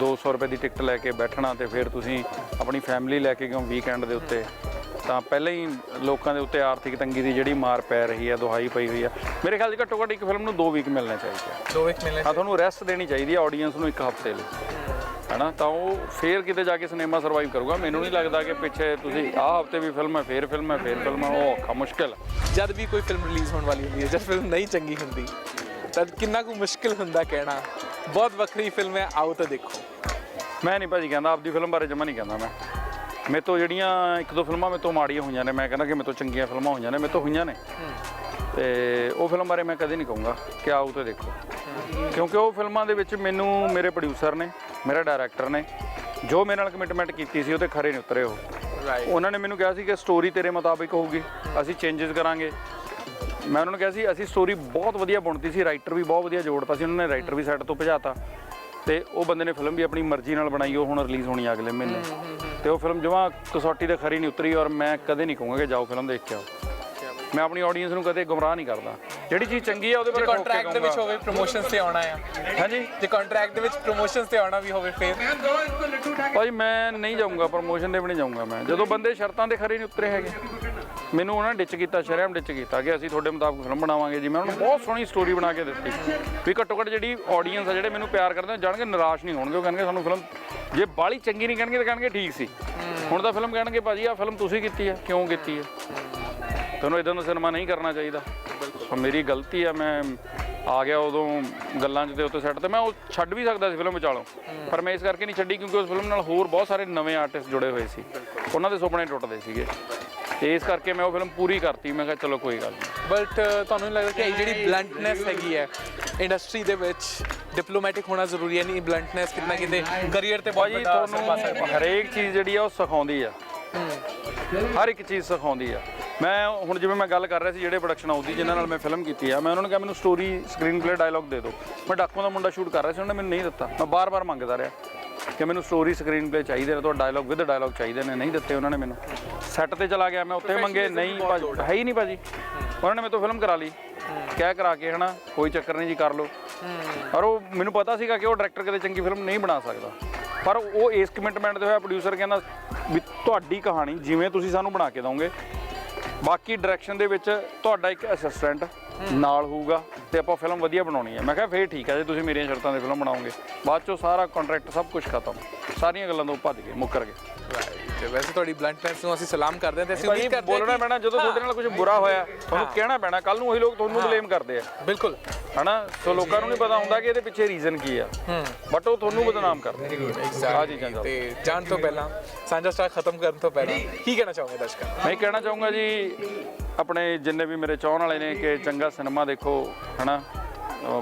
200 ਰੁਪਏ ਦੀ ਟਿਕਟ ਲੈ ਕੇ ਬੈਠਣਾ ਤੇ ਫਿਰ ਤੁਸੀਂ ਆਪਣੀ ਫੈਮਿਲੀ ਲੈ ਕੇ ਕਿਉਂ ਵੀਕਐਂਡ ਦੇ ਉੱਤੇ? ਤਾਂ ਪਹਿਲਾਂ ਹੀ ਲੋਕਾਂ ਦੇ ਉੱਤੇ ਆਰਥਿਕ ਤੰਗੀ ਦੀ ਜਿਹੜੀ ਮਾਰ ਪੈ ਰਹੀ ਹੈ ਦੁਹਾਈ ਪਈ ਹੋਈ ਹੈ। ਮੇਰੇ ਖਿਆਲ 'ਚ ਘੱਟੋ ਘੱਟ ਇੱਕ ਫਿਲਮ ਨੂੰ 2 ਵੀਕ ਮਿਲਣਾ ਚਾਹੀਦਾ ਆ। 2 ਵੀਕ ਮਿਲਣੇ ਹਾਂ ਤੁਹਾਨੂੰ ਰੈਸਟ ਦੇਣੀ ਚਾਹੀਦੀ ਹੈ ਆਡੀਅנס ਨੂੰ ਇੱਕ ਹਫ਼ਤੇ ਲਈ। ਹਨਾ ਤਾਂ ਉਹ ਫੇਰ ਕਿਤੇ ਜਾ ਕੇ ਸਿਨੇਮਾ ਸਰਵਾਈਵ ਕਰੂਗਾ। ਮੈਨੂੰ ਨਹੀਂ ਲੱਗਦਾ ਕਿ ਪਿੱਛੇ ਤੁਸੀਂ ਆਹ ਹਫ਼ਤੇ ਵੀ ਫਿਲਮ ਹੈ ਫੇਰ ਫਿਲਮ ਹੈ ਫੇਰ ਫਿਲਮ ਹੈ ਉਹ ਔਖਾ ਮੁਸ਼ਕਿਲ। ਜਦ ਵੀ ਕੋਈ ਫਿਲਮ ਰਿਲੀਜ਼ ਹੋਣ ਵਾਲੀ ਹੁੰਦੀ ਹੈ ਜਦ ਫਿਲਮ ਨਹੀਂ ਚੰਗੀ ਹੁੰਦੀ ਤਦ ਕਿੰਨਾ ਕੁ ਮੁਸ਼ਕਿਲ ਹੁੰਦਾ ਕਹਿਣਾ। ਬਹੁਤ ਵੱਖਰੀ ਫਿਲਮ ਹੈ ਆਓ ਤਾਂ ਦੇਖੋ। ਮੈਂ ਨਹੀਂ ਭਾਜੀ ਕਹਿੰਦਾ ਆਪਦੀ ਫਿਲਮ ਬਾਰੇ ਜਮਾ ਨਹੀਂ ਕਹਿੰਦਾ ਮੈਂ। ਮੇਰੇ ਤੋਂ ਜਿਹੜੀਆਂ ਇੱਕ ਦੋ ਫਿਲਮਾਂ ਮੇਰੇ ਤੋਂ ਮਾੜੀਆਂ ਹੋਈਆਂ ਨੇ ਮੈਂ ਕਹਿੰਦਾ ਕਿ ਮੇਰੇ ਤੋਂ ਚੰਗੀਆਂ ਫਿਲਮਾਂ ਹੋਈਆਂ ਨੇ ਮੇਰੇ ਤੋਂ ਹੋਈਆਂ ਨੇ। ਤੇ ਉਹ ਫਿਲਮ ਬਾਰੇ ਮੈਂ ਕਦੇ ਨਹੀਂ ਕਹੂੰਗਾ ਕਿ ਆਓ ਤੇ ਦੇਖੋ। ਕਿਉਂਕਿ ਉਹ ਫਿਲਮਾਂ ਦੇ ਵਿੱਚ ਮੈਨੂੰ ਮੇਰੇ ਪ੍ਰੋਡਿਊਸਰ ਨੇ ਮੇਰਾ ਡਾਇਰੈਕਟਰ ਨੇ ਜੋ ਮੇਰੇ ਨਾਲ ਕਮਿਟਮੈਂਟ ਕੀਤੀ ਸੀ ਉਹ ਤੇ ਖਰੇ ਨਹੀਂ ਉਤਰੇ ਉਹ। ਉਹਨਾਂ ਨੇ ਮੈਨੂੰ ਕਿਹਾ ਸੀ ਕਿ ਸਟੋਰੀ ਤੇਰੇ ਮੁਤਾਬਿਕ ਹੋਊਗੀ ਅਸੀਂ ਚੇਂਜਸ ਕਰਾਂਗੇ। ਮੈਂ ਉਹਨਾਂ ਨੂੰ ਕਿਹਾ ਸੀ ਅਸੀਂ ਸਟੋਰੀ ਬਹੁਤ ਵਧੀਆ ਬਣਤੀ ਸੀ ਰਾਈਟਰ ਵੀ ਬਹੁਤ ਵਧੀਆ ਜੋੜਤਾ ਸੀ ਉਹਨਾਂ ਨੇ ਰਾਈਟਰ ਵੀ ਸੈੱਟ ਤੋਂ ਭਜਾਤਾ। ਤੇ ਉਹ ਬੰਦੇ ਨੇ ਫਿਲਮ ਵੀ ਆਪਣੀ ਮਰਜ਼ੀ ਨਾਲ ਬਣਾਈ ਉਹ ਹੁਣ ਰਿਲੀਜ਼ ਹੋਣੀ ਅਗਲੇ ਮਹੀਨੇ। ਤੇ ਉਹ ਫਿਲਮ ਜਮਾਂ ਕਸੌਟੀ ਤੇ ਖਰੀ ਨਹੀਂ ਉਤਰੀ ਔਰ ਮੈਂ ਕਦੇ ਨਹੀਂ ਕਹੂੰਗਾ ਕਿ ਜਾਓ ਫਿਲਮ ਦੇਖ ਕੇ ਆਓ। ਮੈਂ ਆਪਣੀ ਆਡੀਅנס ਨੂੰ ਕਦੇ ਗੁੰਮਰਾਹ ਨਹੀਂ ਕਰਦਾ। ਜਿਹੜੀ ਚੀਜ਼ ਚੰਗੀ ਹੈ ਉਹਦੇ ਬਾਰੇ ਠੋਕ ਕੇ ਕੰਟਰੈਕਟ ਦੇ ਵਿੱਚ ਹੋਵੇ ਪ੍ਰੋਮੋਸ਼ਨਸ ਤੇ ਆਉਣਾ ਆ। ਹਾਂਜੀ? ਜੇ ਕੰਟਰੈਕਟ ਦੇ ਵਿੱਚ ਪ੍ਰੋਮੋਸ਼ਨਸ ਤੇ ਆਉਣਾ ਵੀ ਹੋਵੇ ਫੇਰ। ਭਾਈ ਮੈਂ ਨਹੀਂ ਜਾਊਂਗਾ ਪ੍ਰੋਮੋਸ਼ਨ ਦੇ ਵੀ ਨਹੀਂ ਜਾਊਂਗਾ ਮੈਂ। ਜਦੋਂ ਬੰਦੇ ਸ਼ਰਤਾਂ ਦੇ ਖਰੇ ਨਹੀਂ ਉਤਰੇ ਹੈਗੇ। ਮੈਨੂੰ ਉਹਨਾਂ ਡਿੱਚ ਕੀਤਾ ਸ਼ਰਮ ਡਿੱਚ ਕੀਤਾ ਕਿ ਅਸੀਂ ਤੁਹਾਡੇ ਮੁਤਾਬਕ ਫਿਲਮ ਬਣਾਵਾਂਗੇ ਜੀ। ਮੈਂ ਉਹਨਾਂ ਨੂੰ ਬਹੁਤ ਸੋਹਣੀ ਸਟੋਰੀ ਬਣਾ ਕੇ ਦਿੱਤੀ। ਵੀ ਘੱਟੋ ਘੱਟ ਜਿਹੜੀ ਆਡੀਅנס ਆ ਜਿਹੜੇ ਮੈਨੂੰ ਪਿਆਰ ਕਰਦੇ ਆ ਜਾਣਗੇ ਨਿਰਾਸ਼ ਨਹੀਂ ਹੋਣਗੇ। ਉਹ ਕਹਿਣਗੇ ਸਾਨੂੰ ਫਿਲਮ ਜੇ ਬਾਲੀ ਚੰਗੀ ਨਹੀਂ ਕਹਿਣਗੇ ਤਾਂ ਕਹਿਣਗੇ ਠੀਕ ਸੀ। ਹੁਣ ਤਾਂ ਫਿਲਮ ਕਹਿਣਗੇ ਭਾਜੀ ਆ ਫਿਲਮ ਤੁਸੀਂ ਕੀਤੀ ਹੈ। ਕਿਉਂ ਕੀਤੀ ਹੈ? ਤੁਹਾਨੂੰ ਇਦਾਂ ਦਾ ਸਿਨੇਮਾ ਨਹੀਂ ਕਰਨਾ ਚਾਹੀਦਾ। ਸੋ ਮੇਰੀ ਗਲਤੀ ਆ ਮੈਂ ਆ ਗਿਆ ਉਦੋਂ ਗੱਲਾਂ 'ਚ ਦੇ ਉੱਤੇ ਸੈੱਟ ਤੇ ਮੈਂ ਉਹ ਛੱਡ ਵੀ ਸਕਦਾ ਸੀ ਫਿਲਮ ਵਿਚਾਲੋਂ। ਪਰ ਮੈਂ ਇਸ ਕਰਕੇ ਨਹੀਂ ਛੱਡੀ ਕਿਉਂਕਿ ਉਸ ਫਿਲਮ ਨਾਲ ਹੋਰ ਬਹੁਤ ਸਾਰੇ ਨਵੇਂ ਆਰਟਿਸਟ ਜੁੜੇ ਹੋਏ ਸੀ। ਉਹਨਾਂ ਦੇ ਸੁਪਨੇ ਟੁੱਟਦੇ ਸੀਗੇ। ਤੇ ਇਸ ਕਰਕੇ ਮੈਂ ਉਹ ਫਿਲਮ ਪੂਰੀ ਕਰਤੀ। ਮੈਂ ਕਿਹਾ ਚਲੋ ਕੋਈ ਗੱਲ ਨਹੀਂ। ਬਟ ਤੁਹਾਨੂੰ ਨਹੀਂ ਲੱਗਦਾ ਕਿ ਇਹ ਜਿਹੜੀ ਬਲੰਟਨੈਸ ਹੈਗੀ ਹੈ ਇੰਡਸਟਰੀ ਦੇ ਵਿੱਚ ਡਿਪਲੋਮੈਟਿਕ ਹੋਣਾ ਜ਼ਰੂਰੀ ਹੈ? ਨਹੀਂ ਬਲੰਟਨੈਸ ਕਿੰਨਾ ਕਿਤੇ ਕਰੀਅਰ ਤੇ ਬਹੁਤ ਵੱਡਾ ਅਸਰ ਪਾ ਸਕਦੀ ਤੁਹਾਨੂੰ ਹਰੇਕ ਚੀਜ਼ ਜਿਹੜੀ ਆ ਉਹ ਸਿਖਾਉਂਦੀ ਆ। ਹਰ ਇੱਕ ਚੀਜ਼ ਸਿਖਾਉਂਦੀ ਆ। ਮੈਂ ਹੁਣ ਜਿਵੇਂ ਮੈਂ ਗੱਲ ਕਰ ਰਿਹਾ ਸੀ ਜਿਹੜੇ ਪ੍ਰੋਡਕਸ਼ਨ ਹਾਊਸ ਦੀ ਜਿਨ੍ਹਾਂ ਨਾਲ ਮੈਂ ਫਿਲਮ ਕੀਤੀ ਆ ਮੈਂ ਉਹਨਾਂ ਨੂੰ ਕਿਹਾ ਮੈਨੂੰ ਸਟੋਰੀ ਸਕਰੀਨ ਪਲੇ ਡਾਇਲੌਗ ਦੇ ਦਿਓ। ਮੈਂ ਡਾਕੂਆਂ ਦਾ ਮੁੰਡਾ ਸ਼ੂਟ ਕਰ ਰਿਹਾ ਸੀ ਉਹਨਾਂ ਨੇ ਮੈਨੂੰ ਨਹੀਂ ਦਿੱਤਾ। ਮੈਂ ਬਾਰ-ਬਾਰ ਮੰਗਦਾ ਰਿਹਾ ਕਿ ਮੈਨੂੰ ਸਟੋਰੀ ਸਕਰੀਨ ਪਲੇ ਚਾਹੀਦੇ ਨੇ ਤੁਹਾਡਾ ਡਾਇਲੌਗ ਵਿਦ ਡਾਇਲੌਗ ਚਾਹੀਦੇ ਨੇ ਨਹੀਂ ਦਿੱਤੇ ਉਹਨਾਂ ਨੇ ਮੈਨੂੰ। ਸੈੱਟ ਤੇ ਚਲਾ ਗਿਆ ਮੈਂ ਉੱਥੇ ਮੰਗੇ ਨਹੀਂ ਭਾਜੀ ਹੈ ਹੀ ਨਹੀਂ ਭਾਜੀ। ਉਹਨਾਂ ਨੇ ਮੇਰੇ ਤੋਂ ਫਿਲਮ ਕਰਾ ਲਈ। ਕਹਿ ਕਰਾ ਕੇ ਹਨਾ ਕੋਈ ਚੱਕਰ ਨਹੀਂ ਜੀ ਕਰ ਲਓ। ਪਰ ਉਹ ਮੈਨੂੰ ਪਤਾ ਸੀਗਾ ਕਿ ਉਹ ਡਾਇਰੈਕਟਰ ਕਦੇ ਚੰਗੀ ਫਿਲਮ ਨਹੀਂ ਬਣਾ ਸਕਦਾ। ਪਰ ਉਹ ਇਸ ਕਮਿਟਮੈਂਟ ਦੇ ਹੋਇਆ ਪ੍ਰੋਡਿਊਸਰ ਕਹਿੰਦਾ ਵੀ ਤੁਹਾਡੀ ਕਹਾਣੀ ਜਿਵੇਂ ਤੁਸੀਂ ਸਾਨੂੰ ਬਣਾ ਕੇ ਦੋਗੇ ਬਾਕੀ ਡਾਇਰੈਕਸ਼ਨ ਦੇ ਵਿੱਚ ਤੁਹਾਡਾ ਇੱਕ ਅਸਿਸਟੈਂਟ ਨਾਲ ਹੋਊਗਾ ਤੇ ਆਪਾਂ ਫਿਲਮ ਵਧੀਆ ਬਣਾਉਣੀ ਹੈ। ਮੈਂ ਕਿਹਾ ਫੇਰ ਠੀਕ ਹੈ ਜੇ ਤੁਸੀਂ ਮੇਰੀਆਂ ਸ਼ਰਤਾਂ ਤੇ ਫਿਲਮ ਬਣਾਓਗੇ। ਬਾਅਦ ਚੋਂ ਸਾਰਾ ਕੰਟਰੈਕਟ ਸਭ ਕੁਝ ਖਤਮ। ਸਾਰੀਆਂ ਗੱਲਾਂ ਤੋਂ ਭੱਜ ਗਏ ਮੁੱਕਰ ਗਏ। ਰਾਈਟ ਵੈਸੇ ਤੁਹਾਡੀ ਬਲੰਟਨੈਸ ਨੂੰ ਅਸੀਂ ਸਲਾਮ ਕਰਦੇ ਹਾਂ ਤੇ ਅਸੀਂ ਉਮੀਦ ਭਾਜੀ ਕਰਦੇ ਬੋਲਣਾ ਪੈਣਾ ਜਦੋਂ ਤੁਹਾਡੇ ਨਾਲ ਕੁਝ ਬੁਰਾ ਹੋਇਆ ਤੁਹਾਨੂੰ ਕਹਿਣਾ ਪੈਣਾ ਕੱਲ ਨੂੰ ਉਹੀ ਲੋਕ ਤੁਹਾਨੂੰ ਬਲੇਮ ਕਰਦੇ ਆ। ਬਿਲਕੁਲ। ਹਨਾ? ਸੋ ਲੋਕਾਂ ਨੂੰ ਨਹੀਂ ਪਤਾ ਹੁੰਦਾ ਕਿ ਇਹਦੇ ਪਿੱਛੇ ਰੀਜ਼ਨ ਕੀ ਆ। ਬਟ ਉਹ ਤੁਹਾਨੂੰ ਬਦਨਾਮ ਕਰਦੇ ਆ। ਚੀਜ਼ਾਂ। ਤੇ ਜਾਣ ਤੋਂ ਪਹਿਲਾਂ ਸਾਂਝਾ ਸਟਾਰ ਖਤਮ ਕਰਨ ਤੋਂ ਪਹਿਲਾਂ ਕੀ ਕਹਿਣਾ ਚਾਹੋਗੇ ਦਰਸ਼ਕਾਂ ਨੂੰ? ਮੈਂ ਕਹਿਣਾ ਚਾਹੂੰਗਾ ਜੀ ਆਪਣੇ ਜਿੰਨੇ ਵੀ ਮੇਰੇ ਚਾਹਣ ਵਾਲੇ ਨੇ ਕਿ ਚੰਗਾ ਸਿਨੇਮਾ ਦੇਖੋ ਹਨਾ?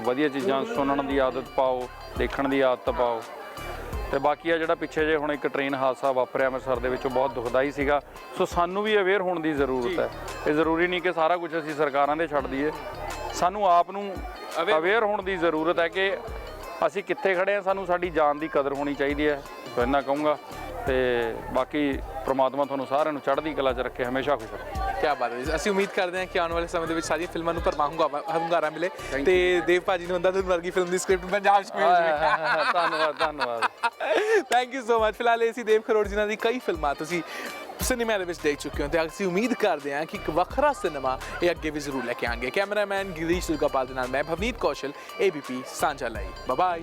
ਵਧੀਆ ਚੀਜ਼ਾਂ ਸੁਣਨ ਦੀ ਆਦਤ ਪਾਓ ਦੇਖਣ ਦੀ ਆਦਤ ਪਾਓ। ਤੇ ਬਾਕੀ ਆ ਜਿਹੜਾ ਪਿੱਛੇ ਜੇ ਹੁਣ ਇੱਕ ਟ੍ਰੇਨ ਹਾਦਸਾ ਵਾਪਰਿਆ ਅੰਮ੍ਰਿਤਸਰ ਦੇ ਵਿੱਚ ਉਹ ਬਹੁਤ ਦੁਖਦਾਈ ਸੀਗਾ। ਸੋ ਸਾਨੂੰ ਵੀ ਅਵੇਅਰ ਹੋਣ ਦੀ ਜ਼ਰੂਰਤ ਹੈ। ਇਹ ਜ਼ਰੂਰੀ ਨਹੀਂ ਕਿ ਸਾਰਾ ਕੁਝ ਅਸੀਂ ਸਰਕਾਰਾਂ ਦੇ ਛੱਡ ਦਈਏ। ਸਾਨੂੰ ਆਪ ਨੂੰ ਅਵੇਅਰ ਹੋਣ ਦੀ ਜ਼ਰੂਰਤ ਹੈ ਕਿ ਅਸੀਂ ਕਿੱਥੇ ਖੜੇ ਆ ਸਾਨੂੰ ਸਾਡੀ ਜਾਨ ਦੀ ਕਦਰ ਹੋਣੀ ਚਾਹੀਦੀ ਹੈ। ਸੋ ਇੰਨਾ ਕਹੂੰਗਾ। ਤੇ ਬਾਕੀ ਪ੍ਰਮਾਤਮਾ ਤੁਹਾਨੂੰ ਸਾਰਿਆਂ ਨੂੰ ਚੜ੍ਹਦੀ ਕਲਾ 'ਚ ਰੱਖੇ ਹਮੇਸ਼ਾ ਖੁਸ਼ ਰੱਖੇ ਕੀ ਬਾਤ ਹੈ। ਅਸੀਂ ਉਮੀਦ ਕਰਦੇ ਹਾਂ ਕਿ ਆਉਣ ਵਾਲੇ ਸਮੇਂ ਦੇ ਵਿੱਚ ਸਾਰੀਆਂ ਫਿਲਮਾਂ ਨੂੰ ਭਰਮਾ ਹੁੰਗਾਰਾ ਹੁੰਗਾਰਾ ਮਿਲੇ। ਤੇ ਦੇਵ ਭਾਜੀ ਨੂੰ ਅੰਦਾਜ਼ਨ ਵਰਗੀ ਫਿਲਮ ਦੀ ਸਕ੍ਰਿਪਟ ਪੰਜਾਬ 'ਚ ਮਿਲ ਜਾਵੇ। ਧੰਨਵਾਦ ਧੰਨਵਾਦ। ਥੈਂਕ ਯੂ ਸੋ ਮਚ ਫਿਲਹਾਲ ਇਹ ਸੀ ਦੇਵ ਖਰੋੜ ਜਿਨ੍ਹਾਂ ਦੀ ਕਈ ਫਿਲਮਾਂ ਤੁਸੀਂ ਸਿਨੇਮਾ ਦੇ ਵਿੱਚ ਦੇਖ ਚੁੱਕੇ ਹੋ ਤੇ ਅਸੀਂ ਉਮੀਦ ਕਰਦੇ ਹਾਂ ਕਿ ਇੱਕ ਵੱਖਰਾ ਸਿਨੇਮਾ ਇਹ ਅੱਗੇ ਵੀ ਜ਼ਰੂਰ ਲੈ ਕੇ ਆਣਗੇ ਕੈਮਰਾਮੈਨ ਗਿਰੀਸ਼ ਦੁਰਗਾਪਾਲ ਦੇ ਨਾਲ ਮੈਂ ਭਵਨੀਤ ਕੌਸ਼ਲ ABP ਸਾਂਝਾ ਲਈ। Bye bye